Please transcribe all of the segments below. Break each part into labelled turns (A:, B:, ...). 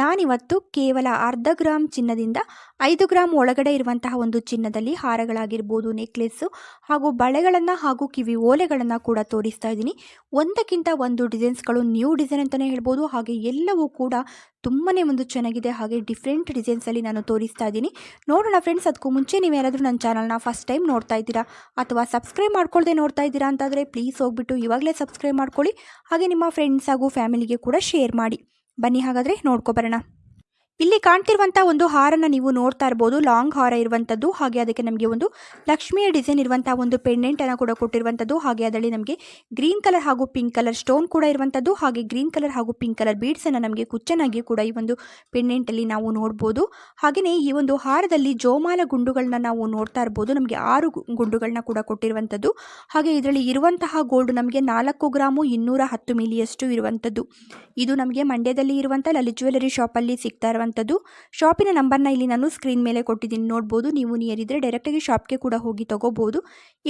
A: ನಾನಿವತ್ತು ಕೇವಲ ಅರ್ಧ ಗ್ರಾಮ್ ಚಿನ್ನದಿಂದ ಐದು ಗ್ರಾಮ್ ಒಳಗಡೆ ಇರುವಂತಹ ಒಂದು ಚಿನ್ನದಲ್ಲಿ ಹಾರಗಳಾಗಿರ್ಬೋದು, ನೆಕ್ಲೆಸ್ಸು ಹಾಗೂ ಬಳೆಗಳನ್ನು ಹಾಗೂ ಕಿವಿ ಓಲೆಗಳನ್ನು ಕೂಡ ತೋರಿಸ್ತಾ ಇದ್ದೀನಿ. ಒಂದಕ್ಕಿಂತ ಒಂದು ಡಿಸೈನ್ಸ್ಗಳು ನ್ಯೂ ಡಿಸೈನ್ ಅಂತಲೇ ಹೇಳ್ಬೋದು. ಹಾಗೆ ಎಲ್ಲವೂ ಕೂಡ ತುಂಬಾ ಒಂದು ಚೆನ್ನಾಗಿದೆ. ಹಾಗೆ ಡಿಫ್ರೆಂಟ್ ಡಿಸೈನ್ಸಲ್ಲಿ ನಾನು ತೋರಿಸ್ತಾ ಇದ್ದೀನಿ. ನೋಡೋಣ ಫ್ರೆಂಡ್ಸ್, ಅದಕ್ಕೂ ಮುಂಚೆ ನೀವು ಯಾರಾದರೂ ನನ್ನ ಚಾನಲ್ನ ಫಸ್ಟ್ ಟೈಮ್ ನೋಡ್ತಾ ಇದ್ದೀರಾ ಅಥವಾ ಸಬ್ಸ್ಕ್ರೈಬ್ ಮಾಡ್ಕೊಳ್ದೆ ನೋಡ್ತಾ ಇದ್ದೀರಾ ಅಂತಾದರೆ ಪ್ಲೀಸ್ ಹೋಗ್ಬಿಟ್ಟು ಇವಾಗಲೇ ಸಬ್ಸ್ಕ್ರೈಬ್ ಮಾಡ್ಕೊಳ್ಳಿ. ಹಾಗೆ ನಿಮ್ಮ ಫ್ರೆಂಡ್ಸ್ ಹಾಗೂ ಫ್ಯಾಮಿಲಿಗೆ ಕೂಡ ಶೇರ್ ಮಾಡಿ. ಬನ್ನಿ ಹಾಗಾದರೆ ನೋಡ್ಕೊಬರೋಣ ಇಲ್ಲಿ ಕಾಣ್ತಿರುವಂತಹ ಒಂದು ಹಾರನ್ನ ನೀವು ನೋಡ್ತಾ ಇರಬಹುದು ಲಾಂಗ್ ಹಾರ ಇರುವಂತದ್ದು, ಹಾಗೆ ಅದಕ್ಕೆ ನಮಗೆ ಒಂದು ಲಕ್ಷ್ಮಿಯ ಡಿಸೈನ್ ಇರುವಂತಹ ಒಂದು ಪೆಂಡೆಂಟ್ ಅನ್ನ ಕೂಡ ಕೊಟ್ಟಿರುವಂತದ್ದು. ಹಾಗೆ ಅದರಲ್ಲಿ ನಮಗೆ ಗ್ರೀನ್ ಕಲರ್ ಹಾಗೂ ಪಿಂಕ್ ಕಲರ್ ಸ್ಟೋನ್ ಕೂಡ ಇರುವಂತದ್ದು. ಹಾಗೆ ಗ್ರೀನ್ ಕಲರ್ ಹಾಗೂ ಪಿಂಕ್ ಕಲರ್ ಬೀಡ್ಸ್ ಅನ್ನ ನಮಗೆ ಕುಚ್ಚನಾಗಿ ಕೂಡ ಈ ಒಂದು ಪೆಂಡೆಂಟ್ ಅಲ್ಲಿ ನಾವು ನೋಡಬಹುದು ಹಾಗೆಯೇ ಈ ಒಂದು ಹಾರದಲ್ಲಿ ಜೋಮಾಲ ಗುಂಡುಗಳನ್ನ ನಾವು ನೋಡ್ತಾ ಇರಬಹುದು ನಮಗೆ ಆರು ಗುಂಡುಗಳನ್ನ ಕೂಡ ಕೊಟ್ಟಿರುವಂತದ್ದು. ಹಾಗೆ ಇದರಲ್ಲಿ ಇರುವಂತಹ ಗೋಲ್ಡ್ ನಮಗೆ ನಾಲ್ಕು ಗ್ರಾಮು ಇನ್ನೂರ ಹತ್ತು ಮಿಲಿಯಷ್ಟು ಇರುವಂತದ್ದು. ಇದು ನಮಗೆ ಮಂಡ್ಯದಲ್ಲಿ ಇರುವಂತಹ ಲಲಿತ್ ಜ್ಯುವೆಲರಿ ಶಾಪ್ ಅಲ್ಲಿ ಸಿಗ್ತಾ ಇರುವಂಥದ್ದು ಶಾಪಿನ ನಂಬರ್ನ ಇಲ್ಲಿ ನಾನು ಸ್ಕ್ರೀನ್ ಮೇಲೆ ಕೊಟ್ಟಿದ್ದೀನಿ. ನೋಡ್ಬೋದು, ನೀವು ನಿಯರ್ ಇದ್ದರೆ ಡೈರೆಕ್ಟಾಗಿ ಶಾಪ್ಗೆ ಕೂಡ ಹೋಗಿ ತೊಗೋಬೋದು.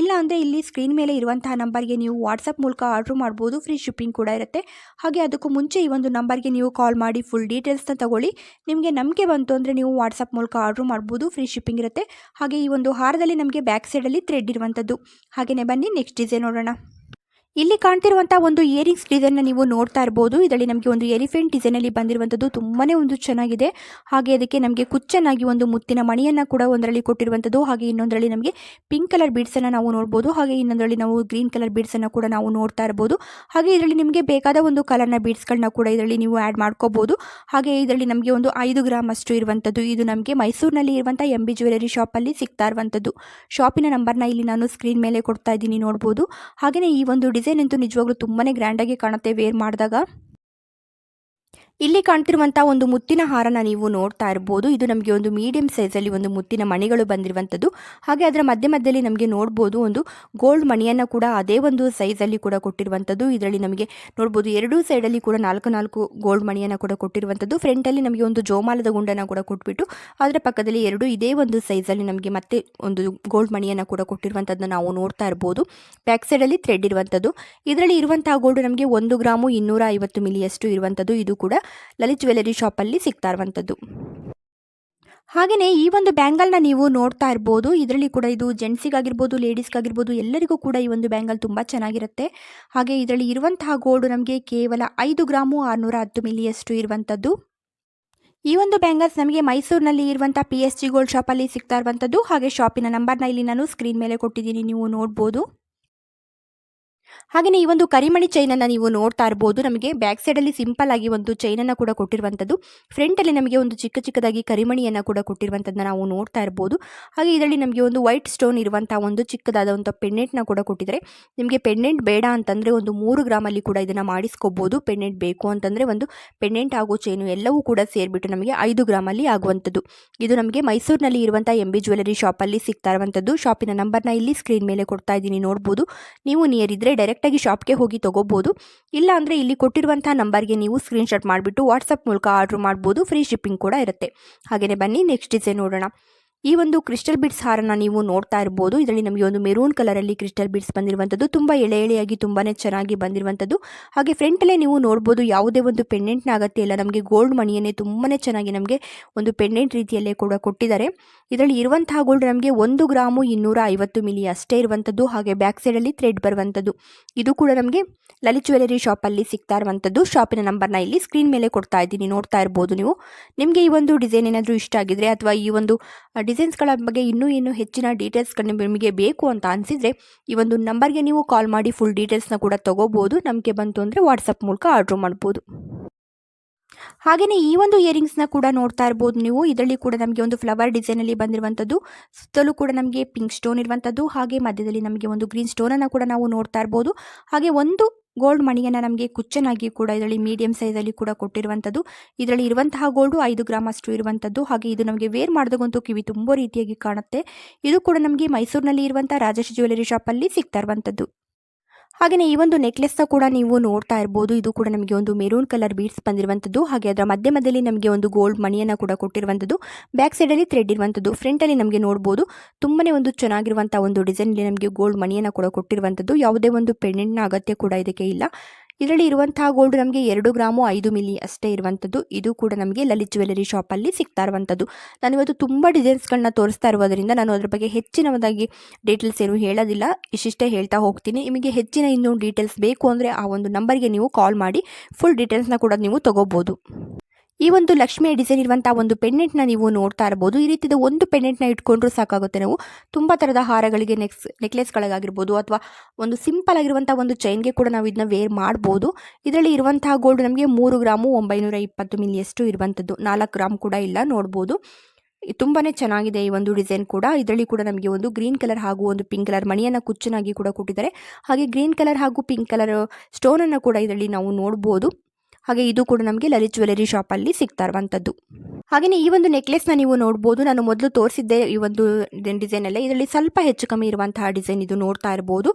A: ಇಲ್ಲ ಅಂದರೆ ಇಲ್ಲಿ ಸ್ಕ್ರೀನ್ ಮೇಲೆ ಇರುವಂತಹ ನಂಬರ್ಗೆ ನೀವು ವಾಟ್ಸಪ್ ಮೂಲಕ ಆರ್ಡ್ರ್ ಮಾಡ್ಬೋದು. ಫ್ರೀ ಶಿಪ್ಪಿಂಗ್ ಕೂಡ ಇರುತ್ತೆ. ಹಾಗೆ ಅದಕ್ಕೂ ಮುಂಚೆ ಈ ಒಂದು ನಂಬರ್ಗೆ ನೀವು ಕಾಲ್ ಮಾಡಿ ಫುಲ್ ಡೀಟೇಲ್ಸ್ನ ತಗೊಳ್ಳಿ. ನಿಮಗೆ ನಂಬಿಕೆ ಬಂತು ಅಂದರೆ ನೀವು ವಾಟ್ಸಪ್ ಮೂಲಕ ಆರ್ಡ್ರ್ ಮಾಡ್ಬೋದು. ಫ್ರೀ ಶಿಪ್ಪಿಂಗ್ ಇರುತ್ತೆ. ಹಾಗೆ ಈ ಒಂದು ಹಾರದಲ್ಲಿ ನಮಗೆ ಬ್ಯಾಕ್ ಸೈಡಲ್ಲಿ ಥ್ರೆಡ್ ಇರುವಂಥದ್ದು. ಹಾಗೆಯೇ ಬನ್ನಿ ನೆಕ್ಸ್ಟ್ ಡಿಸೈನ್ ನೋಡೋಣ. ಇಲ್ಲಿ ಕಾಣ್ತಿರುವಂತಹ ಒಂದು ಇಯರಿಂಗ್ಸ್ ಡಿಸೈನ್ ನೀವು ನೋಡ್ತಾ ಇರಬಹುದು ಇದರಲ್ಲಿ ನಮಗೆ ಒಂದು ಎಲಿಫೆಂಟ್ ಡಿಸೈನ್ ಅಲ್ಲಿ ಬಂದಿರುವಂತದ್ದು ತುಂಬಾನೇ ಒಂದು ಚೆನ್ನಾಗಿದೆ. ಹಾಗೆ ಅದಕ್ಕೆ ನಮಗೆ ಕುಚ್ಚನಾಗಿ ಒಂದು ಮುತ್ತಿನ ಮಣಿಯನ್ನ ಕೂಡ ಒಂದರಲ್ಲಿ ಕೊಟ್ಟಿರುವಂತದ್ದು. ಹಾಗೆ ಇನ್ನೊಂದರಲ್ಲಿ ನಮಗೆ ಪಿಂಕ್ ಕಲರ್ ಬೀಡ್ಸನ್ನು ನಾವು ನೋಡಬಹುದು ಹಾಗೆ ಇನ್ನೊಂದರಲ್ಲಿ ನಾವು ಗ್ರೀನ್ ಕಲರ್ ಬೀಡ್ಸ್ ಅನ್ನ ಕೂಡ ನಾವು ನೋಡ್ತಾ ಇರಬಹುದು ಹಾಗೆ ಇದರಲ್ಲಿ ನಿಮಗೆ ಬೇಕಾದ ಒಂದು ಕಲರ್ನ ಬೀಡ್ಸ್ಗಳನ್ನ ಕೂಡ ಇದರಲ್ಲಿ ನೀವು ಆಡ್ ಮಾಡ್ಕೋಬಹುದು ಹಾಗೆ ಇದರಲ್ಲಿ ನಮಗೆ ಒಂದು ಐದು ಗ್ರಾಮ್ ಅಷ್ಟು ಇರುವಂತದ್ದು. ಇದು ನಮಗೆ ಮೈಸೂರಿನಲ್ಲಿ ಇರುವಂತಹ ಎಂ ಬಿ ಜ್ಯುವೆಲರಿ ಅಲ್ಲಿ ಸಿಗ್ತಾ ಇರುವಂತದ್ದು. ಶಾಪಿನ ನಂಬರ್ನ ಇಲ್ಲಿ ನಾನು ಸ್ಕ್ರೀನ್ ಮೇಲೆ ಕೊಡ್ತಾ ಇದ್ದೀನಿ ನೋಡಬಹುದು ಹಾಗೆಯೇ ಈ ಒಂದು ಡಿಸೈನ್ ಅಂತೂ ನಿಜವಾಗ್ಲೂ ತುಂಬಾ ಗ್ರ್ಯಾಂಡಾಗಿ ಕಾಣುತ್ತೆ ವೇರ್ ಮಾಡಿದಾಗ. ಇಲ್ಲಿ ಕಾಣ್ತಿರುವಂತಹ ಒಂದು ಮುತ್ತಿನ ಹಾರನ ನೀವು ನೋಡ್ತಾ ಇರಬಹುದು ಇದು ನಮಗೆ ಒಂದು ಮೀಡಿಯಂ ಅಲ್ಲಿ ಒಂದು ಮುತ್ತಿನ ಮಣಿಗಳು ಬಂದಿರುವಂಥದ್ದು ಹಾಗೆ ಅದರ ಮಧ್ಯ ಮಧ್ಯದಲ್ಲಿ ನಮಗೆ ನೋಡಬಹುದು ಒಂದು ಗೋಲ್ಡ್ ಮಣಿಯನ್ನ ಕೂಡ ಅದೇ ಒಂದು ಅಲ್ಲಿ ಕೂಡ ಕೊಟ್ಟಿರುವಂಥದ್ದು ಇದರಲ್ಲಿ ನಮಗೆ ನೋಡ್ಬೋದು ಎರಡೂ ಅಲ್ಲಿ ಕೂಡ ನಾಲ್ಕು ನಾಲ್ಕು ಗೋಲ್ಡ್ ಮಣಿಯನ್ನ ಕೂಡ ಕೊಟ್ಟಿರುವಂಥದ್ದು ಫ್ರಂಟಲ್ಲಿ ನಮಗೆ ಒಂದು ಜೋಮಾಲದ ಗುಂಡನ್ನ ಕೂಡ ಕೊಟ್ಬಿಟ್ಟು, ಅದರ ಪಕ್ಕದಲ್ಲಿ ಎರಡು ಇದೇ ಒಂದು ಅಲ್ಲಿ ನಮಗೆ ಮತ್ತೆ ಒಂದು ಗೋಲ್ಡ್ ಮಣಿಯನ್ನ ಕೂಡ ಕೊಟ್ಟಿರುವಂಥದ್ದನ್ನ ನಾವು ನೋಡ್ತಾ ಇರ್ಬೋದು. ಬ್ಯಾಕ್ ಸೈಡ್ ಅಲ್ಲಿ ಥ್ರೆಡ್ ಇರುವಂಥದ್ದು ಇದರಲ್ಲಿ ಇರುವಂತಹ ಗೋಲ್ಡ್ ನಮಗೆ ಒಂದು ಗ್ರಾಮು ಇನ್ನೂರ ಐವತ್ತು ಮಿಲಿಯಷ್ಟು ಇರುವಂಥದ್ದು ಇದು ಕೂಡ ಲಲಿತ್ ಜ್ಯುವೆಲರಿ ಶಾಪಲ್ಲಿ ಸಿಗ್ತಾ ಇರುವಂಥದ್ದು. ಹಾಗೆಯೇ ಈ ಒಂದು ಬ್ಯಾಂಗಲ್ನ ನೀವು ನೋಡ್ತಾ ಇರ್ಬೋದು, ಇದರಲ್ಲಿ ಕೂಡ ಇದು ಜೆಂಟ್ಸಿಗಾಗಿರ್ಬೋದು, ಲೇಡೀಸ್ಗಾಗಿರ್ಬೋದು, ಎಲ್ಲರಿಗೂ ಕೂಡ ಈ ಒಂದು ಬ್ಯಾಂಗಲ್ ತುಂಬ ಚೆನ್ನಾಗಿರುತ್ತೆ. ಹಾಗೆ ಇದರಲ್ಲಿ ಇರುವಂತಹ ಗೋಲ್ಡ್ ನಮಗೆ ಕೇವಲ ಐದು ಗ್ರಾಮು ಆರುನೂರ ಹತ್ತು ಮಿಲಿಯಷ್ಟು ಇರುವಂಥದ್ದು. ಈ ಒಂದು ಬ್ಯಾಂಗಲ್ಸ್ ನಮಗೆ ಮೈಸೂರಿನಲ್ಲಿ ಇರುವಂಥ ಪಿ ಎಸ್ ಜಿ ಗೋಲ್ಡ್ ಶಾಪಲ್ಲಿ ಸಿಗ್ತಾ ಇರುವಂಥದ್ದು. ಹಾಗೆ ಶಾಪಿನ ನಂಬರ್ನ ಇಲ್ಲಿ ನಾನು ಸ್ಕ್ರೀನ್ ಮೇಲೆ ಕೊಟ್ಟಿದ್ದೀನಿ, ನೀವು ನೋಡ್ಬೋದು. ಹಾಗೆಯೇ ಈ ಒಂದು ಕರಿಮಣಿ ಚೈನನ್ನು ನೀವು ನೋಡ್ತಾ ಇರ್ಬೋದು. ನಮಗೆ ಬ್ಯಾಕ್ ಸೈಡಲ್ಲಿ ಸಿಂಪಲ್ ಆಗಿ ಒಂದು ಚೈನನ್ನು ಕೂಡ ಕೊಟ್ಟಿರುವಂಥದ್ದು. ಫ್ರಂಟಲ್ಲಿ ನಮಗೆ ಒಂದು ಚಿಕ್ಕ ಚಿಕ್ಕದಾಗಿ ಕರಿಮಣಿಯನ್ನು ಕೂಡ ಕೊಟ್ಟಿರುವಂಥದ್ದನ್ನ ನಾವು ನೋಡ್ತಾ ಇರ್ಬೋದು. ಹಾಗೆ ಇದರಲ್ಲಿ ನಮಗೆ ಒಂದು ವೈಟ್ ಸ್ಟೋನ್ ಇರುವಂಥ ಒಂದು ಚಿಕ್ಕದಾದ ಒಂದು ಪೆಂಡೆಂಟ್ನ ಕೂಡ ಕೊಟ್ಟಿದ್ದಾರೆ. ನಿಮಗೆ ಪೆಂಡೆಂಟ್ ಬೇಡ ಅಂತಂದರೆ ಒಂದು ಮೂರು ಗ್ರಾಮಲ್ಲಿ ಕೂಡ ಇದನ್ನು ಮಾಡಿಸ್ಕೋಬೋದು. ಪೆಂಡೆಂಟ್ ಬೇಕು ಅಂತಂದರೆ ಒಂದು ಪೆಂಡೆಂಟ್ ಆಗೋ ಚೈನು ಎಲ್ಲವೂ ಕೂಡ ಸೇರಿಬಿಟ್ಟು ನಮಗೆ ಐದು ಗ್ರಾಮಲ್ಲಿ ಆಗುವಂಥದ್ದು. ಇದು ನಮಗೆ ಮೈಸೂರಿನಲ್ಲಿ ಇರುವಂಥ ಎಂ ಬಿ ಜ್ಯುವೆಲರಿ ಶಾಪಲ್ಲಿ ಸಿಗ್ತಾ ಇರುವಂಥದ್ದು. ಶಾಪಿನ ನಂಬರ್ನ ಇಲ್ಲಿ ಸ್ಕ್ರೀನ್ ಮೇಲೆ ಕೊಡ್ತಾ ಇದ್ದೀನಿ. ನೋಡ್ಬೋದು. ನೀವು ನಿಯರ್ ಇದ್ದರೆ ಡೈರೆಕ್ಟಾಗಿ ಶಾಪ್ಗೆ ಹೋಗಿ ತೊಗೋಬೋದು. ಇಲ್ಲ ಅಂದರೆ ಇಲ್ಲಿ ಕೊಟ್ಟಿರುವಂಥ ನಂಬರ್ಗೆ ನೀವು ಸ್ಕ್ರೀನ್ಶಾಟ್ ಮಾಡಿಬಿಟ್ಟು ವಾಟ್ಸಪ್ ಮೂಲಕ ಆರ್ಡ್ರ್ ಮಾಡ್ಬೋದು. ಫ್ರೀ ಶಿಪ್ಪಿಂಗ್ ಕೂಡ ಇರುತ್ತೆ. ಹಾಗೆಯೇ ಬನ್ನಿ, ನೆಕ್ಸ್ಟ್ ಡಿಸೈನ್ ನೋಡೋಣ. ಈ ಒಂದು ಕ್ರಿಸ್ಟಲ್ ಬಿಡ್ಸ್ ಹಾರನ ನೀವು ನೋಡ್ತಾ ಇರ್ಬೋದು. ಇದರಲ್ಲಿ ನಮಗೆ ಒಂದು ಮೆರೂನ್ ಕಲರ್ ಅಲ್ಲಿ ಕ್ರಿಸ್ಟಲ್ ಬಿಡ್ಸ್ ಬಂದಿರುವಂಥದ್ದು ತುಂಬ ಎಳೆ ಎಳೆಯಾಗಿ ತುಂಬಾನೇ ಚೆನ್ನಾಗಿ ಬಂದಿರುವಂಥದ್ದು. ಹಾಗೆ ಫ್ರಂಟಲ್ಲೇ ನೀವು ನೋಡ್ಬೋದು ಯಾವುದೇ ಒಂದು ಪೆಂಡೆಂಟ್ನ ಅಗತ್ಯ ಇಲ್ಲ. ನಮಗೆ ಗೋಲ್ಡ್ ಮಣಿಯನ್ನೇ ತುಂಬಾನೇ ಚೆನ್ನಾಗಿ ನಮಗೆ ಒಂದು ಪೆಂಡೆಂಟ್ ರೀತಿಯಲ್ಲೇ ಕೂಡ ಕೊಟ್ಟಿದ್ದಾರೆ. ಇದರಲ್ಲಿ ಇರುವಂತಹ ಗೋಲ್ಡ್ ನಮಗೆ ಒಂದು ಗ್ರಾಮು ಇನ್ನೂರ ಐವತ್ತು ಮಿಲಿ ಅಷ್ಟೇ ಇರುವಂಥದ್ದು. ಹಾಗೆ ಬ್ಯಾಕ್ ಸೈಡಲ್ಲಿ ಥ್ರೆಡ್ ಬರುವಂಥದ್ದು. ಇದು ಕೂಡ ನಮಗೆ ಲಲಿತ್ ಜ್ಯುವೆಲರಿ ಶಾಪಲ್ಲಿ ಸಿಗ್ತಾ ಇರುವಂಥದ್ದು. ಶಾಪಿನ ನಂಬರ್ನ ಇಲ್ಲಿ ಸ್ಕ್ರೀನ್ ಮೇಲೆ ಕೊಡ್ತಾ ಇದ್ದೀನಿ. ನೋಡ್ತಾ ಇರ್ಬೋದು ನೀವು. ನಿಮಗೆ ಈ ಒಂದು ಡಿಸೈನ್ ಏನಾದರೂ ಇಷ್ಟ ಆಗಿದ್ರೆ ಅಥವಾ ಈ ಒಂದು ಡಿಸೈನ್ಸ್ಗಳ ಬಗ್ಗೆ ಇನ್ನೂ ಇನ್ನೂ ಹೆಚ್ಚಿನ ಡೀಟೇಲ್ಸ್ಗಳು ನಿಮಗೆ ಬೇಕು ಅಂತ ಅನಿಸಿದರೆ ಈ ಒಂದು ನಂಬರ್ಗೆ ನೀವು ಕಾಲ್ ಮಾಡಿ ಫುಲ್ ಡೀಟೇಲ್ಸ್ನ ಕೂಡ ತೊಗೋಬೋದು. ನಮಗೆ ಬಂತು ಅಂದರೆ ವಾಟ್ಸಪ್ ಮೂಲಕ ಆರ್ಡ್ರ್ ಮಾಡ್ಬೋದು. ಹಾಗೆಯೇ ಈ ಒಂದು ಇಯರಿಂಗ್ಸ್ನ ಕೂಡ ನೋಡ್ತಾ ಇರ್ಬೋದು ನೀವು. ಇದರಲ್ಲಿ ಕೂಡ ನಮಗೆ ಒಂದು ಫ್ಲವರ್ ಡಿಸೈನಲ್ಲಿ ಬಂದಿರುವಂಥದ್ದು ಸುತ್ತಲೂ ಕೂಡ ನಮಗೆ ಪಿಂಕ್ ಸ್ಟೋನ್ ಇರುವಂಥದ್ದು ಹಾಗೆ ಮಧ್ಯದಲ್ಲಿ ನಮಗೆ ಒಂದು ಗ್ರೀನ್ ಸ್ಟೋನನ್ನು ಕೂಡ ನಾವು ನೋಡ್ತಾ ಇರ್ಬೋದು. ಹಾಗೆ ಒಂದು ಗೋಲ್ಡ್ ಮಣಿಯನ್ನು ನಮಗೆ ಕುಚ್ಚನಾಗಿ ಕೂಡ ಇದರಲ್ಲಿ ಮೀಡಿಯಂ ಸೈಜಲ್ಲಿ ಕೂಡ ಕೊಟ್ಟಿರುವಂಥದ್ದು ಇದರಲ್ಲಿ ಇರುವಂತಹ ಗೋಲ್ಡು ಐದು ಗ್ರಾಮ್ ಅಷ್ಟು ಇರುವಂಥದ್ದು ಹಾಗೆ ಇದು ನಮಗೆ ವೇರ್ ಮಾಡಿದಾಗಂತೂ ಕಿವಿ ತುಂಬ ರೀತಿಯಾಗಿ ಕಾಣುತ್ತೆ. ಇದು ಕೂಡ ನಮಗೆ ಮೈಸೂರಿನಲ್ಲಿ ಇರುವಂಥ ರಾಜೇಶ್ ಜ್ಯುವೆಲರಿ ಶಾಪಲ್ಲಿ ಸಿಗ್ತಾ ಇರುವಂಥದ್ದು ಹಾಗೆಯೇ ಈ ಒಂದು ನೆಕ್ಲೆಸ್ನ ಕೂಡ ನೀವು ನೋಡ್ತಾ ಇರ್ಬೋದು. ಇದು ಕೂಡ ನಮಗೆ ಒಂದು ಮೆರೂನ್ ಕಲರ್ ಬೀಡ್ಸ್ ಬಂದಿರುವಂಥದ್ದು ಹಾಗೆ ಅದರ ಮಧ್ಯ ಮಧ್ಯದಲ್ಲಿ ನಮಗೆ ಒಂದು ಗೋಲ್ಡ್ ಮಣಿಯನ್ನು ಕೂಡ ಕೊಟ್ಟಿರುವಂಥದ್ದು ಬ್ಯಾಕ್ ಸೈಡಲ್ಲಿ ಥ್ರೆಡ್ ಇರುವಂಥದ್ದು ಫ್ರಂಟಲ್ಲಿ ನಮಗೆ ನೋಡ್ಬೋದು. ತುಂಬಾನೇ ಒಂದು ಚೆನ್ನಾಗಿರುವಂಥ ಒಂದು ಡಿಸೈನಲ್ಲಿ ನಮಗೆ ಗೋಲ್ಡ್ ಮಣಿಯನ್ನು ಕೂಡ ಕೊಟ್ಟಿರುವಂಥದ್ದು ಯಾವುದೇ ಒಂದು ಪೆಂಡೆಂಟ್ನ ಅಗತ್ಯ ಕೂಡ ಇದಕ್ಕೆ ಇಲ್ಲ. ಇದರಲ್ಲಿ ಇರುವಂತಹ ಗೋಲ್ಡ್ ನಮಗೆ ಎರಡು ಗ್ರಾಮು, ಐದು ಮಿಲಿ ಅಷ್ಟೇ ಇರುವಂಥದ್ದು. ಇದು ಕೂಡ ನಮಗೆ ಲಲಿತ್ ಜ್ಯುವೆಲರಿ ಶಾಪಲ್ಲಿ ಸಿಗ್ತಾ ಇರುವಂಥದ್ದು. ನಾನು ಇವತ್ತು ತುಂಬ ಡಿಸೈನ್ಸ್ಗಳನ್ನ ತೋರಿಸ್ತಾ ಇರೋದರಿಂದ ನಾನು ಅದ್ರ ಬಗ್ಗೆ ಹೆಚ್ಚಿನವದಾಗಿ ಡೀಟೇಲ್ಸ್ ಏನು ಹೇಳೋದಿಲ್ಲ. ಇಷ್ಟಿಷ್ಟೇ ಹೇಳ್ತಾ ಹೋಗ್ತೀನಿ. ನಿಮಗೆ ಹೆಚ್ಚಿನ ಇನ್ನೂ ಡೀಟೇಲ್ಸ್ ಬೇಕು ಅಂದರೆ ಆ ಒಂದು ನಂಬರ್ಗೆ ನೀವು ಕಾಲ್ ಮಾಡಿ. ಫುಲ್ ಡೀಟೇಲ್ಸ್ನ ಕೂಡ ನೀವು ತೊಗೋಬೋದು. ಈ ಒಂದು ಲಕ್ಷ್ಮಿಯ ಡಿಸೈನ್ ಇರುವಂಥ ಒಂದು ಪೆಂಡೆಂಟ್ನ ನೀವು ನೋಡ್ತಾ ಇರಬಹುದು ಈ ರೀತಿಯ ಒಂದು ಪೆಂಡೆಂಟ್ನ ಇಟ್ಕೊಂಡ್ರು ಸಾಕಾಗುತ್ತೆ ನಾವು. ತುಂಬಾ ತರದ ಹಾರಗಳಿಗೆ ನೆಕ್ಸ್ ನೆಕ್ಲೆಸ್ಗಳಿಗಾಗಿರ್ಬೋದು ಅಥವಾ ಒಂದು ಸಿಂಪಲ್ ಆಗಿರುವಂಥ ಒಂದು ಚೈನ್ಗೆ ಕೂಡ ನಾವು ಇದನ್ನ ವೇರ್ ಮಾಡಬಹುದು ಇದರಲ್ಲಿ ಇರುವಂತಹ ಗೋಲ್ಡ್ ನಮಗೆ ಮೂರು ಗ್ರಾಮು ಒಂಬೈನೂರ ಇಪ್ಪತ್ತು ಮಿಲಿಯಷ್ಟು ಇರುವಂಥದ್ದು ನಾಲ್ಕು ಗ್ರಾಮ್ ಕೂಡ ಇಲ್ಲ, ನೋಡ್ಬೋದು. ತುಂಬಾ ಚೆನ್ನಾಗಿದೆ ಈ ಒಂದು ಡಿಸೈನ್ ಕೂಡ. ಇದರಲ್ಲಿ ಕೂಡ ನಮಗೆ ಒಂದು ಗ್ರೀನ್ ಕಲರ್ ಹಾಗೂ ಒಂದು ಪಿಂಕ್ ಕಲರ್ ಮಣಿಯನ್ನು ಕುಚ್ಚನಾಗಿ ಕೂಡ ಕೊಟ್ಟಿದ್ದಾರೆ. ಹಾಗೆ ಗ್ರೀನ್ ಕಲರ್ ಹಾಗೂ ಪಿಂಕ್ ಕಲರ್ ಸ್ಟೋನನ್ನು ಕೂಡ ಇದರಲ್ಲಿ ನಾವು ನೋಡ್ಬೋದು. ಹಾಗೆ ಇದು ಕೂಡ ನಮಗೆ ಲಲಿತ್ ಜ್ಯುವೆಲರಿ ಶಾಪಲ್ಲಿ ಸಿಗ್ತಾ ಇರುವಂಥದ್ದು ಹಾಗೆಯೇ ಈ ಒಂದು ನೆಕ್ಲೆಸ್ನ ನೀವು ನೋಡ್ಬೋದು. ನಾನು ಮೊದಲು ತೋರಿಸಿದ್ದೆ ಈ ಒಂದು ಡಿಸೈನ್ ಡಿಸೈನಲ್ಲೇ ಇದರಲ್ಲಿ ಸ್ವಲ್ಪ ಹೆಚ್ಚು ಕಮ್ಮಿ ಇರುವಂತಹ ಡಿಸೈನ್ ಇದು ನೋಡ್ತಾ ಇರ್ಬೋದು.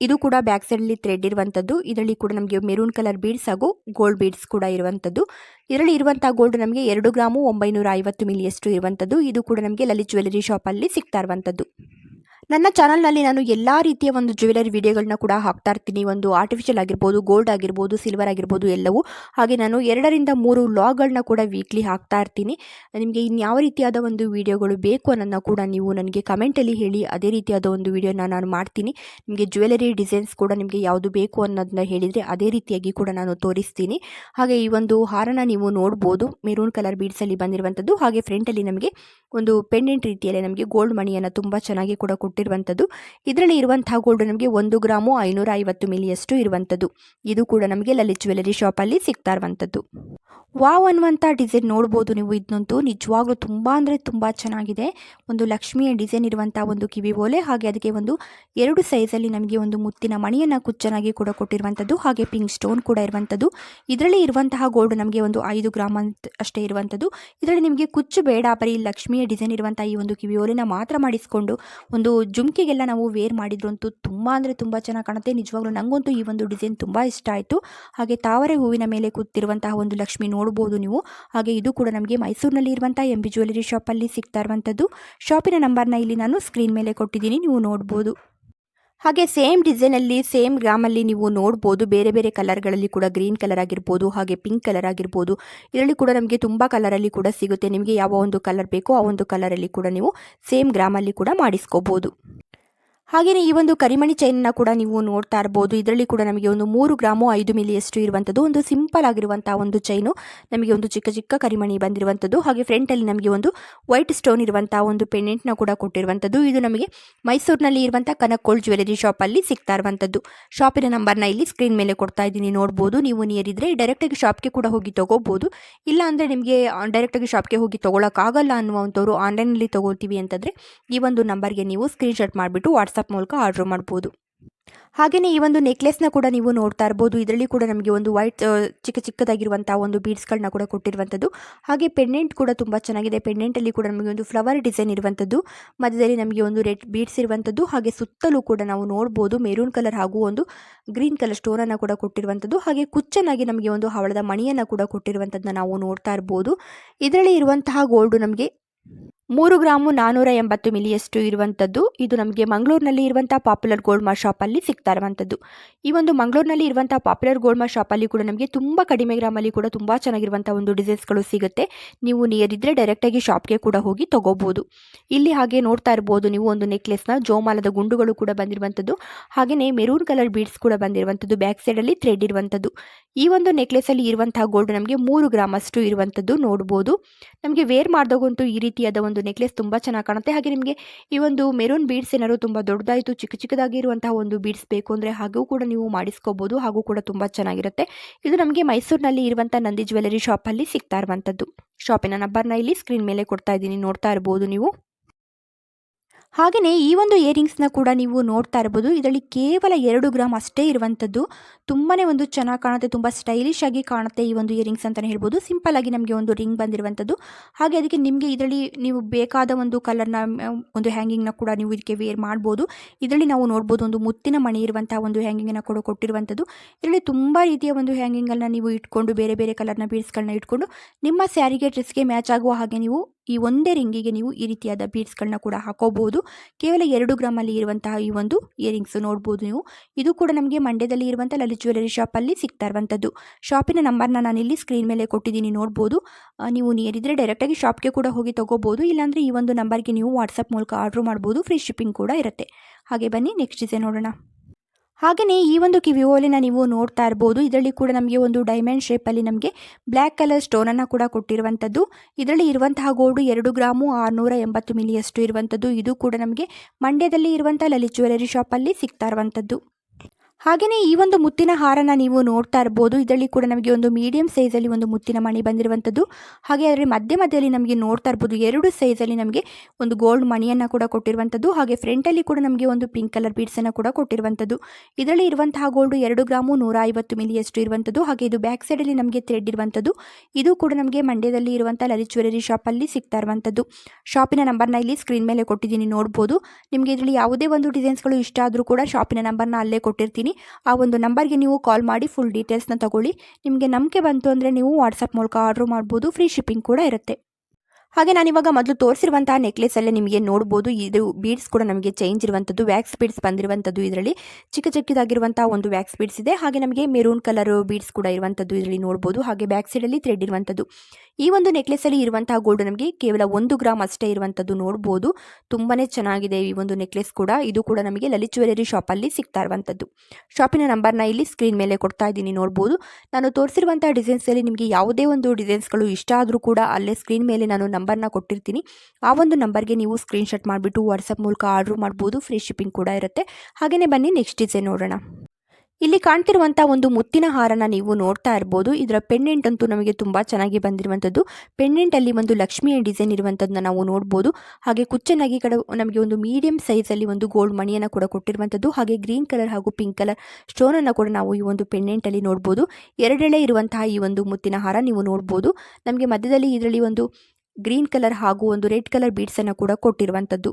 A: ಇದು ಕೂಡ ಬ್ಯಾಕ್ ಸೈಡಲ್ಲಿ ಥ್ರೆಡ್ ಇರುವಂಥದ್ದು ಇದರಲ್ಲಿ ಕೂಡ ನಮಗೆ ಮೆರೂನ್ ಕಲರ್ ಬೀಡ್ಸ್ ಹಾಗೂ ಗೋಲ್ಡ್ ಬೀಡ್ಸ್ ಕೂಡ ಇರುವಂಥದ್ದು ಇದರಲ್ಲಿ ಇರುವಂಥ ಗೋಲ್ಡ್ ನಮಗೆ ಎರಡು ಗ್ರಾಮು ಒಂಬೈನೂರ ಐವತ್ತು ಮಿಲಿಯಷ್ಟು ಇರುವಂಥದ್ದು ಇದು ಕೂಡ ನಮಗೆ ಲಲಿತ್ ಜ್ಯುವೆಲರಿ ಶಾಪಲ್ಲಿ ಸಿಗ್ತಾ ಇರುವಂಥದ್ದು ನನ್ನ ಚಾನಲ್ನಲ್ಲಿ ನಾನು ಎಲ್ಲ ರೀತಿಯ ಒಂದು ಜ್ಯುವೆಲರಿ ವಿಡಿಯೋಗಳನ್ನ ಕೂಡ ಹಾಕ್ತಾ ಇರ್ತೀನಿ. ಒಂದು ಆರ್ಟಿಫಿಷಿಯಲ್ ಆಗಿರ್ಬೋದು ಗೋಲ್ಡ್ ಆಗಿರ್ಬೋದು ಸಿಲ್ವರ್ ಆಗಿರ್ಬೋದು ಎಲ್ಲವೂ. ಹಾಗೆ ನಾನು ಎರಡರಿಂದ ಮೂರು ಲಾಗ್ಗಳನ್ನ ಕೂಡ ವೀಕ್ಲಿ ಹಾಕ್ತಾ ಇರ್ತೀನಿ. ನಿಮಗೆ ಇನ್ಯಾವ ರೀತಿಯಾದ ಒಂದು ವಿಡಿಯೋಗಳು ಬೇಕು ಅನ್ನೋದನ್ನ ಕೂಡ ನೀವು ನನಗೆ ಕಮೆಂಟಲ್ಲಿ ಹೇಳಿ, ಅದೇ ರೀತಿಯಾದ ಒಂದು ವಿಡಿಯೋನ ನಾನು ಮಾಡ್ತೀನಿ. ನಿಮಗೆ ಜ್ಯುವೆಲರಿ ಡಿಸೈನ್ಸ್ ಕೂಡ ನಿಮಗೆ ಯಾವುದು ಬೇಕು ಅನ್ನೋದನ್ನ ಹೇಳಿದರೆ ಅದೇ ರೀತಿಯಾಗಿ ಕೂಡ ನಾನು ತೋರಿಸ್ತೀನಿ. ಹಾಗೆ ಈ ಒಂದು ಹಾರನ ನೀವು ನೋಡ್ಬೋದು. ಮೆರೂನ್ ಕಲರ್ ಬೀಡ್ಸಲ್ಲಿ ಬಂದಿರುವಂಥದ್ದು. ಹಾಗೆ ಫ್ರಂಟಲ್ಲಿ ನಮಗೆ ಒಂದು ಪೆಂಡೆಂಟ್ ರೀತಿಯಲ್ಲಿ ನಮಗೆ ಗೋಲ್ಡ್ ಮಣಿಯನ್ನು ತುಂಬ ಚೆನ್ನಾಗಿ ಕೂಡ ಕೊಟ್ಟಿರುವಂಥದ್ದು. ಇದರಲ್ಲಿ ಇರುವಂತಹ ಗೋಲ್ಡ್ ನಮಗೆ ಒಂದು ಗ್ರಾಮು ಐನೂರ ಐವತ್ತು ಮಿಲಿಯಷ್ಟು ಇರುವಂಥದ್ದು. ಇದು ಕೂಡ ನಮಗೆ ಲಲಿತ್ ಜ್ಯುವೆಲರಿ ಶಾಪಲ್ಲಿ ಸಿಗ್ತಾ ಇರುವಂಥದ್ದು. ವಾವ್ ಅನ್ನುವಂಥ ಡಿಸೈನ್ ನೋಡ್ಬೋದು ನೀವು ಇದನ್ನಂತೂ ನಿಜವಾಗ್ಲೂ ತುಂಬ ಅಂದರೆ ತುಂಬ ಚೆನ್ನಾಗಿದೆ. ಒಂದು ಲಕ್ಷ್ಮಿಯ ಡಿಸೈನ್ ಇರುವಂಥ ಒಂದು ಕಿವಿ ಓಲೆ, ಹಾಗೆ ಅದಕ್ಕೆ ಒಂದು ಎರಡು ಸೈಜಲ್ಲಿ ನಮಗೆ ಒಂದು ಮುತ್ತಿನ ಮಣಿಯನ್ನು ಕುಚ್ಚನಾಗಿ ಕೂಡ ಕೊಟ್ಟಿರುವಂಥದ್ದು, ಹಾಗೆ ಪಿಂಕ್ ಸ್ಟೋನ್ ಕೂಡ ಇರುವಂಥದ್ದು. ಇದರಲ್ಲಿ ಇರುವಂತಹ ಗೋಲ್ಡ್ ನಮಗೆ ಒಂದು ಐದು ಗ್ರಾಮ್ ಅಷ್ಟೇ ಇರುವಂಥದ್ದು. ಇದರಲ್ಲಿ ನಿಮಗೆ ಕುಚ್ಚು ಬೇಡ, ಬರೀ ಲಕ್ಷ್ಮಿಯ ಡಿಸೈನ್ ಇರುವಂಥ ಈ ಒಂದು ಕಿವಿ ಓಲೆನ ಮಾತ್ರ ಮಾಡಿಸ್ಕೊಂಡು ಒಂದು ಜುಮ್ಕಿಗೆಲ್ಲ ನಾವು ವೇರ್ ಮಾಡಿದ್ರು ಅಂತೂ ತುಂಬ ಅಂದರೆ ತುಂಬ ಚೆನ್ನಾಗಿ ಕಾಣುತ್ತೆ. ನಿಜವಾಗ್ಲೂ ನನಗಂತೂ ಈ ಒಂದು ಡಿಸೈನ್ ತುಂಬ ಇಷ್ಟ ಆಯಿತು. ಹಾಗೆ ತಾವರೆ ಹೂವಿನ ಮೇಲೆ ಕೂತಿರುವಂತಹ ಒಂದು ಲಕ್ಷ್ಮಿ ನೋಡ್ಬೋದು ನೀವು. ಹಾಗೆ ಇದು ಕೂಡ ನಮಗೆ ಮೈಸೂರಿನಲ್ಲಿ ಇರುವಂಥ ಎಂ ಬಿ ಜ್ಯುವೆಲರಿ ಶಾಪಲ್ಲಿ ಸಿಗ್ತಾ ಇರುವಂಥದ್ದು ಶಾಪಿನ ನಂಬರ್ನ ಇಲ್ಲಿ ನಾನು ಸ್ಕ್ರೀನ್ ಮೇಲೆ ಕೊಟ್ಟಿದ್ದೀನಿ, ನೀವು ನೋಡ್ಬೋದು. ಹಾಗೆ ಸೇಮ್ ಡಿಸೈನಲ್ಲಿ ಸೇಮ್ ಗ್ರಾಮಲ್ಲಿ ನೀವು ನೋಡ್ಬೋದು, ಬೇರೆ ಬೇರೆ ಕಲರ್ಗಳಲ್ಲಿ ಕೂಡ ಗ್ರೀನ್ ಕಲರ್ ಆಗಿರ್ಬೋದು, ಹಾಗೆ ಪಿಂಕ್ ಕಲರ್ ಆಗಿರ್ಬೋದು. ಇದರಲ್ಲಿ ಕೂಡ ನಮಗೆ ತುಂಬ ಕಲರಲ್ಲಿ ಕೂಡ ಸಿಗುತ್ತೆ. ನಿಮಗೆ ಯಾವ ಒಂದು ಕಲರ್ ಬೇಕೋ ಆ ಒಂದು ಕಲರಲ್ಲಿ ಕೂಡ ನೀವು ಸೇಮ್ ಗ್ರಾಮಲ್ಲಿ ಕೂಡ ಮಾಡಿಸ್ಕೋಬೋದು. ಹಾಗೆಯೇ ಈ ಒಂದು ಕರಿಮಣಿ ಚೈನ್ನ ಕೂಡ ನೀವು ನೋಡ್ತಾ ಇರ್ಬೋದು. ಇದರಲ್ಲಿ ಕೂಡ ನಮಗೆ ಒಂದು ಮೂರು ಗ್ರಾಮು ಐದು ಮಿಲಿಯಷ್ಟು ಇರುವಂಥದ್ದು ಒಂದು ಸಿಂಪಲ್ ಆಗಿರುವಂಥ ಒಂದು ಚೈನು ನಮಗೆ ಒಂದು ಚಿಕ್ಕ ಚಿಕ್ಕ ಕರಿಮಣಿ ಬಂದಿರುವಂಥದ್ದು ಹಾಗೆ ಫ್ರಂಟಲ್ಲಿ ನಮಗೆ ಒಂದು ವೈಟ್ ಸ್ಟೋನ್ ಇರುವಂಥ ಒಂದು ಪೆಂಡೆಂಟ್ನ ಕೂಡ ಕೊಟ್ಟಿರುವಂಥದ್ದು ಇದು ನಮಗೆ ಮೈಸೂರಿನಲ್ಲಿ ಇರುವಂಥ ಕನಕೋಳ್ ಜ್ಯುವೆಲರಿ ಶಾಪಲ್ಲಿ ಸಿಗ್ತಾ ಇರುವಂಥದ್ದು ಶಾಪಿನ ನಂಬರ್ನ ಇಲ್ಲಿ ಸ್ಕ್ರೀನ್ ಮೇಲೆ ಕೊಡ್ತಾ ಇದ್ದೀನಿ, ನೋಡ್ಬೋದು. ನೀವು ನಿಯರ್ ಇದ್ದರೆ ಡೈರೆಕ್ಟಾಗಿ ಶಾಪ್ಗೆ ಕೂಡ ಹೋಗಿ ತೊಗೋಬೋದು. ಇಲ್ಲ ಅಂದರೆ ನಿಮಗೆ ಡೈರೆಕ್ಟಾಗಿ ಶಾಪ್ಗೆ ಹೋಗಿ ತೊಗೊಳಕ್ಕಾಗಲ್ಲ ಅನ್ನುವಂಥವ್ರು ಆನ್ಲೈನಲ್ಲಿ ತೊಗೋತೀವಿ ಅಂತಂದರೆ ಈ ಒಂದು ನಂಬರ್ಗೆ ನೀವು ಸ್ಕ್ರೀನ್ಶಾಟ್ ಮಾಡಿಬಿಟ್ಟು ವಾಟ್ಸಪ್ ಮೂಲಕ ಆರ್ಡ್ರ್ ಮಾಡ್ಬೋದು. ಹಾಗೆಯೇ ಈ ಒಂದು ನೆಕ್ಲೆಸ್ನ ಕೂಡ ನೀವು ನೋಡ್ತಾ ಇರ್ಬೋದು. ಇದರಲ್ಲಿ ಕೂಡ ನಮಗೆ ಒಂದು ವೈಟ್ ಚಿಕ್ಕ ಚಿಕ್ಕದಾಗಿರುವಂಥ ಒಂದು ಬೀಡ್ಸ್ಗಳನ್ನ ಕೂಡ ಕೊಟ್ಟಿರುವಂಥದ್ದು. ಹಾಗೆ ಪೆಂಡೆಂಟ್ ಕೂಡ ತುಂಬ ಚೆನ್ನಾಗಿದೆ. ಪೆಂಡೆಂಟಲ್ಲಿ ಕೂಡ ನಮಗೆ ಒಂದು ಫ್ಲವರ್ ಡಿಸೈನ್ ಇರುವಂಥದ್ದು. ಮಧ್ಯದಲ್ಲಿ ನಮಗೆ ಒಂದು ರೆಡ್ ಬೀಡ್ಸ್ ಇರುವಂಥದ್ದು. ಹಾಗೆ ಸುತ್ತಲೂ ಕೂಡ ನಾವು ನೋಡ್ಬೋದು ಮೆರೂನ್ ಕಲರ್ ಹಾಗೂ ಒಂದು ಗ್ರೀನ್ ಕಲರ್ ಸ್ಟೋನನ್ನು ಕೂಡ ಕೊಟ್ಟಿರುವಂಥದ್ದು. ಹಾಗೆ ಕುಚ್ಚನಾಗಿ ನಮಗೆ ಒಂದು ಹವಳದ ಮಣಿಯನ್ನು ಕೂಡ ಕೊಟ್ಟಿರುವಂಥದ್ದನ್ನ ನಾವು ನೋಡ್ತಾ ಇರ್ಬೋದು. ಇದರಲ್ಲಿ ಇರುವಂತಹ ಗೋಲ್ಡು ನಮಗೆ ಮೂರು ಗ್ರಾಮು ನಾನ್ನೂರ ಎಂಬತ್ತು ಮಿಲಿಯಷ್ಟು ಇರುವಂಥದ್ದು. ಇದು ನಮಗೆ ಮಂಗಳೂರಿನಲ್ಲಿ ಇರುವಂಥ ಪಾಪ್ಯುಲರ್ ಗೋಲ್ಡ್ ಮಾರ್ ಶಾಪಲ್ಲಿ ಸಿಗ್ತಾ ಇರುವಂಥದ್ದು. ಈ ಒಂದು ಮಂಗಳೂರಿನಲ್ಲಿ ಇರುವಂಥ ಪಾಪ್ಯುಲರ್ ಗೋಲ್ಡ್ ಮಾರ್ ಶಾಪಲ್ಲಿ ಕೂಡ ನಮಗೆ ತುಂಬ ಕಡಿಮೆ ಗ್ರಾಮಲ್ಲಿ ಕೂಡ ತುಂಬ ಚೆನ್ನಾಗಿರುವಂಥ ಒಂದು ಡಿಸೈನ್ಸ್ಗಳು ಸಿಗುತ್ತೆ. ನೀವು ನಿಯರ್ ಇದ್ದರೆ ಡೈರೆಕ್ಟಾಗಿ ಶಾಪ್ಗೆ ಕೂಡ ಹೋಗಿ ತೊಗೋಬೋದು. ಇಲ್ಲಿ ಹಾಗೆ ನೋಡ್ತಾ ಇರ್ಬೋದು ನೀವು ಒಂದು ನೆಕ್ಲೆಸ್ನ ಜೋಮಾಲದ ಗುಂಡುಗಳು ಕೂಡ ಬಂದಿರುವಂಥದ್ದು. ಹಾಗೆಯೇ ಮೆರೂನ್ ಕಲರ್ ಬೀಡ್ಸ್ ಕೂಡ ಬಂದಿರುವಂಥದ್ದು ಬ್ಯಾಕ್ ಸೈಡಲ್ಲಿ ಥ್ರೆಡ್ ಇರುವಂಥದ್ದು. ಈ ಒಂದು ನೆಕ್ಲೆಸಲ್ಲಿ ಇರುವಂತಹ ಗೋಲ್ಡ್ ನಮಗೆ ಮೂರು ಗ್ರಾಮ್ ಅಷ್ಟು ಇರುವಂಥದ್ದು ನೋಡ್ಬೋದು. ನಮಗೆ ವೇರ್ ಮಾಡಿದಾಗಂತೂ ಈ ರೀತಿಯಾದ ಒಂದು ನೆಕ್ಲೆಸ್ ತುಂಬ ಚೆನ್ನಾಗಿ ಕಾಣುತ್ತೆ. ಹಾಗೆ ನಿಮಗೆ ಈ ಒಂದು ಮೆರೂನ್ ಬೀಡ್ಸ್ ಏನಾದ್ರು ತುಂಬ ದೊಡ್ಡದಾಯಿತು, ಚಿಕ್ಕ ಚಿಕ್ಕದಾಗಿರುವಂತಹ ಒಂದು ಬೀಡ್ಸ್ ಬೇಕು ಅಂದರೆ ಹಾಗೂ ಕೂಡ ನೀವು ಮಾಡಿಸ್ಕೋಬೋದು. ಹಾಗೂ ಕೂಡ ತುಂಬ ಚೆನ್ನಾಗಿರುತ್ತೆ. ಇದು ನಮಗೆ ಮೈಸೂರಿನಲ್ಲಿ ಇರುವಂಥ ನಂದಿ ಜ್ಯುವೆಲರಿ ಶಾಪಲ್ಲಿ ಸಿಗ್ತಾ ಇರುವಂಥದ್ದು ಶಾಪಿನ ನಂಬರ್ನ ಇಲ್ಲಿ ಸ್ಕ್ರೀನ್ ಮೇಲೆ ಕೊಡ್ತಾ ಇದ್ದೀನಿ. ನೋಡ್ತಾ ಇರ್ಬೋದು ನೀವು. ಹಾಗೆಯೇ ಈ ಒಂದು ಇಯರಿಂಗ್ಸ್ನ ಕೂಡ ನೀವು ನೋಡ್ತಾ ಇರ್ಬೋದು. ಇದರಲ್ಲಿ ಕೇವಲ ಎರಡು ಗ್ರಾಮ್ ಅಷ್ಟೇ ಇರುವಂಥದ್ದು ತುಂಬಾ ಒಂದು ಚೆನ್ನಾಗಿ ಕಾಣುತ್ತೆ, ತುಂಬ ಸ್ಟೈಲಿಶ್ ಆಗಿ ಕಾಣುತ್ತೆ ಈ ಒಂದು ಇಯರಿಂಗ್ಸ್ ಅಂತಲೇ ಹೇಳ್ಬೋದು. ಸಿಂಪಲ್ ಆಗಿ ನಮಗೆ ಒಂದು ರಿಂಗ್ ಬಂದಿರುವಂಥದ್ದು ಹಾಗೆ ಅದಕ್ಕೆ ನಿಮಗೆ ಇದರಲ್ಲಿ ನೀವು ಬೇಕಾದ ಒಂದು ಕಲರ್ನ ಒಂದು ಹ್ಯಾಂಗಿಂಗ್ನ ಕೂಡ ನೀವು ಇದಕ್ಕೆ ವೇರ್ ಮಾಡ್ಬೋದು. ಇದರಲ್ಲಿ ನಾವು ನೋಡ್ಬೋದು ಒಂದು ಮುತ್ತಿನ ಮಣಿ ಇರುವಂತಹ ಒಂದು ಹ್ಯಾಂಗಿಂಗನ್ನು ಕೂಡ ಕೊಟ್ಟಿರುವಂಥದ್ದು ಇದರಲ್ಲಿ ತುಂಬ ರೀತಿಯ ಒಂದು ಹ್ಯಾಂಗಿಂಗನ್ನು ನೀವು ಇಟ್ಕೊಂಡು, ಬೇರೆ ಬೇರೆ ಕಲರ್ನ ಬೀಡ್ಸ್ಗಳನ್ನ ಇಟ್ಕೊಂಡು, ನಿಮ್ಮ ಸ್ಯಾರಿಗೆ ಡ್ರೆಸ್ಗೆ ಮ್ಯಾಚ್ ಆಗುವ ಹಾಗೆ ನೀವು ಈ ಒಂದೇ ರಿಂಗಿಗೆ ನೀವು ಈ ರೀತಿಯಾದ ಬೀಡ್ಸ್ಗಳನ್ನ ಕೂಡ ಹಾಕೋಬಹುದು ಕೇವಲ ಎರಡು ಗ್ರಾಮಲ್ಲಿ ಇರುವಂತಹ ಈ ಒಂದು ಇಯರಿಂಗ್ಸ್ ನೋಡ್ಬೋದು ನೀವು. ಇದು ಕೂಡ ನಮಗೆ ಮಂಡ್ಯದಲ್ಲಿ ಇರುವಂಥ ಲಲಿತ್ ಜ್ಯುವೆಲರಿ ಶಾಪಲ್ಲಿ ಸಿಗ್ತಾ ಇರುವಂಥದ್ದು. ಶಾಪಿನ ನಂಬರ್ನ ನಾನು ಇಲ್ಲಿ ಸ್ಕ್ರೀನ್ ಮೇಲೆ ಕೊಟ್ಟಿದ್ದೀನಿ ನೋಡ್ಬೋದು. ನೀವು ನೀರಿದ್ರೆ ಡೈರೆಕ್ಟಾಗಿ ಶಾಪ್ಗೆ ಕೂಡ ಹೋಗಿ ತೊಗೋಬೋದು. ಇಲ್ಲಾಂದರೆ ಈ ಒಂದು ನಂಬರ್ಗೆ ನೀವು ವಾಟ್ಸಪ್ ಮೂಲಕ ಆರ್ಡ್ರ್ ಮಾಡ್ಬೋದು. ಫ್ರೀ ಶಿಪ್ಪಿಂಗ್ ಕೂಡ ಇರುತ್ತೆ. ಹಾಗೆ ಬನ್ನಿ, ನೆಕ್ಸ್ಟ್ ಇದೆ ನೋಡೋಣ. ಹಾಗೆಯೇ ಈ ಒಂದು ಕಿವಿ ಓಲೆನ ನೀವು ನೋಡ್ತಾ ಇರ್ಬೋದು. ಇದರಲ್ಲಿ ಕೂಡ ನಮಗೆ ಒಂದು ಡೈಮಂಡ್ ಶೇಪಲ್ಲಿ ನಮಗೆ ಬ್ಲ್ಯಾಕ್ ಕಲರ್ ಸ್ಟೋನನ್ನು ಕೂಡ ಕೊಟ್ಟಿರುವಂಥದ್ದು ಇದರಲ್ಲಿ ಇರುವಂತಹ ಗೋಲ್ಡು ಎರಡು ಗ್ರಾಮು ಆರುನೂರ ಎಂಬತ್ತು ಮಿಲಿಯಷ್ಟು ಇರುವಂಥದ್ದು ಇದು ಕೂಡ ನಮಗೆ ಮಂಡ್ಯದಲ್ಲಿ ಇರುವಂಥ ಲಲಿತ್ ಜ್ಯುವೆಲರಿ ಶಾಪಲ್ಲಿ ಸಿಗ್ತಾ ಇರುವಂಥದ್ದು ಹಾಗೆಯೇ ಈ ಒಂದು ಮುತ್ತಿನ ಹಾರನ ನೀವು ನೋಡ್ತಾ ಇರ್ಬೋದು. ಇದರಲ್ಲಿ ಕೂಡ ನಮಗೆ ಒಂದು ಮೀಡಿಯಂ ಸೈಜಲ್ಲಿ ಒಂದು ಮುತ್ತಿನ ಮಣಿ ಬಂದಿರುವಂಥದ್ದು ಹಾಗೆ ಅದರ ಮಧ್ಯ ಮಧ್ಯದಲ್ಲಿ ನಮಗೆ ನೋಡ್ತಾ ಇರ್ಬೋದು. ಎರಡು ಸೈಜಲ್ಲಿ ನಮಗೆ ಒಂದು ಗೋಲ್ಡ್ ಮಣಿಯನ್ನು ಕೂಡ ಕೊಟ್ಟಿರುವಂಥದ್ದು ಹಾಗೆ ಫ್ರಂಟಲ್ಲಿ ಕೂಡ ನಮಗೆ ಒಂದು ಪಿಂಕ್ ಕಲರ್ ಬೀಡ್ಸನ್ನು ಕೂಡ ಕೊಟ್ಟಿರುವಂಥದ್ದು ಇದರಲ್ಲಿ ಇರುವಂತಹ ಗೋಲ್ಡು ಎರಡು ಗ್ರಾಮು ನೂರ ಐವತ್ತು ಮಿಲಿಯಷ್ಟು ಇರುವಂಥದ್ದು ಹಾಗೆ ಇದು ಬ್ಯಾಕ್ ಸೈಡಲ್ಲಿ ನಮಗೆ ಥ್ರೆಡ್ ಇರುವಂಥದ್ದು ಇದು ಕೂಡ ನಮಗೆ ಮಂಡ್ಯದಲ್ಲಿ ಇರುವಂಥ ಲಲಿತ್ ಜ್ಯುವೆಲರಿ ಶಾಪಲ್ಲಿ ಸಿಗ್ತಾ ಇರುವಂಥದ್ದು ಶಾಪಿನ ನಂಬರ್ನ ಇಲ್ಲಿ ಸ್ಕ್ರೀನ್ ಮೇಲೆ ಕೊಟ್ಟಿದ್ದೀನಿ, ನೋಡ್ಬೋದು. ನಿಮಗೆ ಇದರಲ್ಲಿ ಯಾವುದೇ ಒಂದು ಡಿಸೈನ್ಸ್ಗಳು ಇಷ್ಟ ಆದರೂ ಕೂಡ ಶಾಪಿನ ನಂಬರ್ನ ಅಲ್ಲೇ ಕೊಟ್ಟಿರ್ತೀನಿ. ಆ ಒಂದು ನಂಬರ್ಗೆ ನೀವು ಕಾಲ್ ಮಾಡಿ ಫುಲ್ ಡೀಟೇಲ್ಸ್ನ ತಗೊಳ್ಳಿ. ನಿಮಗೆ ನಂಬಿಕೆ ಬಂತು ಅಂದರೆ ನೀವು ವಾಟ್ಸಪ್ ಮೂಲಕ ಆರ್ಡ್ರ್ ಮಾಡ್ಬೋದು. ಫ್ರೀ ಶಿಪ್ಪಿಂಗ್ ಕೂಡ ಇರುತ್ತೆ. ಹಾಗೆ ನಾನಿವಾಗ ಮೊದಲು ತೋರಿಸಿರುವಂತಹ ನೆಕ್ಲೆಸಲ್ಲೇ ನಿಮಗೆ ನೋಡ್ಬೋದು. ಇದು ಬೀಡ್ಸ್ ಕೂಡ ನಮಗೆ ಚೇಂಜ್ ಇರುವಂಥದ್ದು ವ್ಯಾಕ್ಸ್ ಬೀಡ್ಸ್ ಬಂದಿರುವಂಥದ್ದು ಇದರಲ್ಲಿ. ಚಿಕ್ಕ ಚಿಕ್ಕದಾಗಿರುವಂತಹ ಒಂದು ವ್ಯಾಕ್ಸ್ ಬೀಡ್ಸ್ ಇದೆ. ಹಾಗೆ ನಮಗೆ ಮೆರೂನ್ ಕಲರ್ ಬೀಡ್ಸ್ ಕೂಡ ಇರುವಂಥದ್ದು ಇದರಲ್ಲಿ ನೋಡ್ಬೋದು. ಹಾಗೆ ಬ್ಯಾಕ್ ಸೈಡಲ್ಲಿ ಥ್ರೆಡ್ ಇರುವಂಥದ್ದು ಈ ಒಂದು ನೆಕ್ಲೆಸಲ್ಲಿ ಇರುವಂತಹ ಗೋಲ್ಡ್ ನಮಗೆ ಕೇವಲ ಒಂದು ಗ್ರಾಮ್ ಅಷ್ಟೇ ಇರುವಂಥದ್ದು ನೋಡ್ಬೋದು. ತುಂಬಾ ಚೆನ್ನಾಗಿದೆ ಈ ಒಂದು ನೆಕ್ಲೆಸ್ ಕೂಡ. ಇದು ಕೂಡ ನಮಗೆ ಲಲಿತ್ ಜ್ಯುವೆಲರಿ ಶಾಪಲ್ಲಿ ಸಿಗ್ತಾ ಇರುವಂಥದ್ದು ಶಾಪಿನ ನಂಬರ್ನ ಇಲ್ಲಿ ಸ್ಕ್ರೀನ್ ಮೇಲೆ ಕೊಡ್ತಾ ಇದ್ದೀನಿ ನೋಡ್ಬೋದು. ನಾನು ತೋರಿಸಿರುವಂಥ ಡಿಸೈನ್ಸಲ್ಲಿ ನಿಮಗೆ ಯಾವುದೇ ಒಂದು ಡಿಸೈನ್ಸ್ಗಳು ಇಷ್ಟ ಆದರೂ ಕೂಡ ಅಲ್ಲೇ ಸ್ಕ್ರೀನ್ ಮೇಲೆ ನಾನು ನಂಬರ್ನ ಕೊಟ್ಟಿರ್ತೀನಿ. ಆ ಒಂದು ನಂಬರ್ಗೆ ನೀವು ಸ್ಕ್ರೀನ್ಶಾಟ್ ಮಾಡಿಬಿಟ್ಟು ವಾಟ್ಸಪ್ ಮೂಲಕ ಆರ್ಡ್ರ್ ಮಾಡ್ಬೋದು. ಫ್ರೀ ಶಿಪ್ಪಿಂಗ್ ಕೂಡ ಇರುತ್ತೆ. ಹಾಗೆಯೇ ಬನ್ನಿ ನೆಕ್ಸ್ಟ್ ಡಿಸೈನ್ ನೋಡೋಣ. ಇಲ್ಲಿ ಕಾಣ್ತಿರುವಂಥ ಒಂದು ಮುತ್ತಿನ ಹಾರನ ನೀವು ನೋಡ್ತಾ ಇರ್ಬೋದು. ಇದರ ಪೆಂಡೆಂಟ್ ಅಂತೂ ನಮಗೆ ತುಂಬ ಚೆನ್ನಾಗಿ ಬಂದಿರುವಂಥದ್ದು. ಪೆಂಡೆಂಟಲ್ಲಿ ಒಂದು ಲಕ್ಷ್ಮಿಯ ಡಿಸೈನ್ ಇರುವಂಥದ್ದನ್ನ ನಾವು ನೋಡ್ಬೋದು. ಹಾಗೆ ಕುಚ್ಚನಾಗಿ ಕಡೆ ನಮಗೆ ಒಂದು ಮೀಡಿಯಂ ಸೈಜಲ್ಲಿ ಒಂದು ಗೋಲ್ಡ್ ಮಣಿಯನ್ನು ಕೂಡ ಕೊಟ್ಟಿರುವಂಥದ್ದು. ಹಾಗೆ ಗ್ರೀನ್ ಕಲರ್ ಹಾಗೂ ಪಿಂಕ್ ಕಲರ್ ಸ್ಟೋನನ್ನು ಕೂಡ ನಾವು ಈ ಒಂದು ಪೆಂಡೆಂಟಲ್ಲಿ ನೋಡ್ಬೋದು. ಎರಡೆಳೆ ಇರುವಂತಹ ಈ ಒಂದು ಮುತ್ತಿನ ಹಾರ ನೀವು ನೋಡ್ಬೋದು. ನಮಗೆ ಮಧ್ಯದಲ್ಲಿ ಇದರಲ್ಲಿ ಒಂದು ಗ್ರೀನ್ ಕಲರ್ ಹಾಗೂ ಒಂದು ರೆಡ್ ಕಲರ್ ಬೀಡ್ಸನ್ನು ಕೂಡ ಕೊಟ್ಟಿರುವಂಥದ್ದು.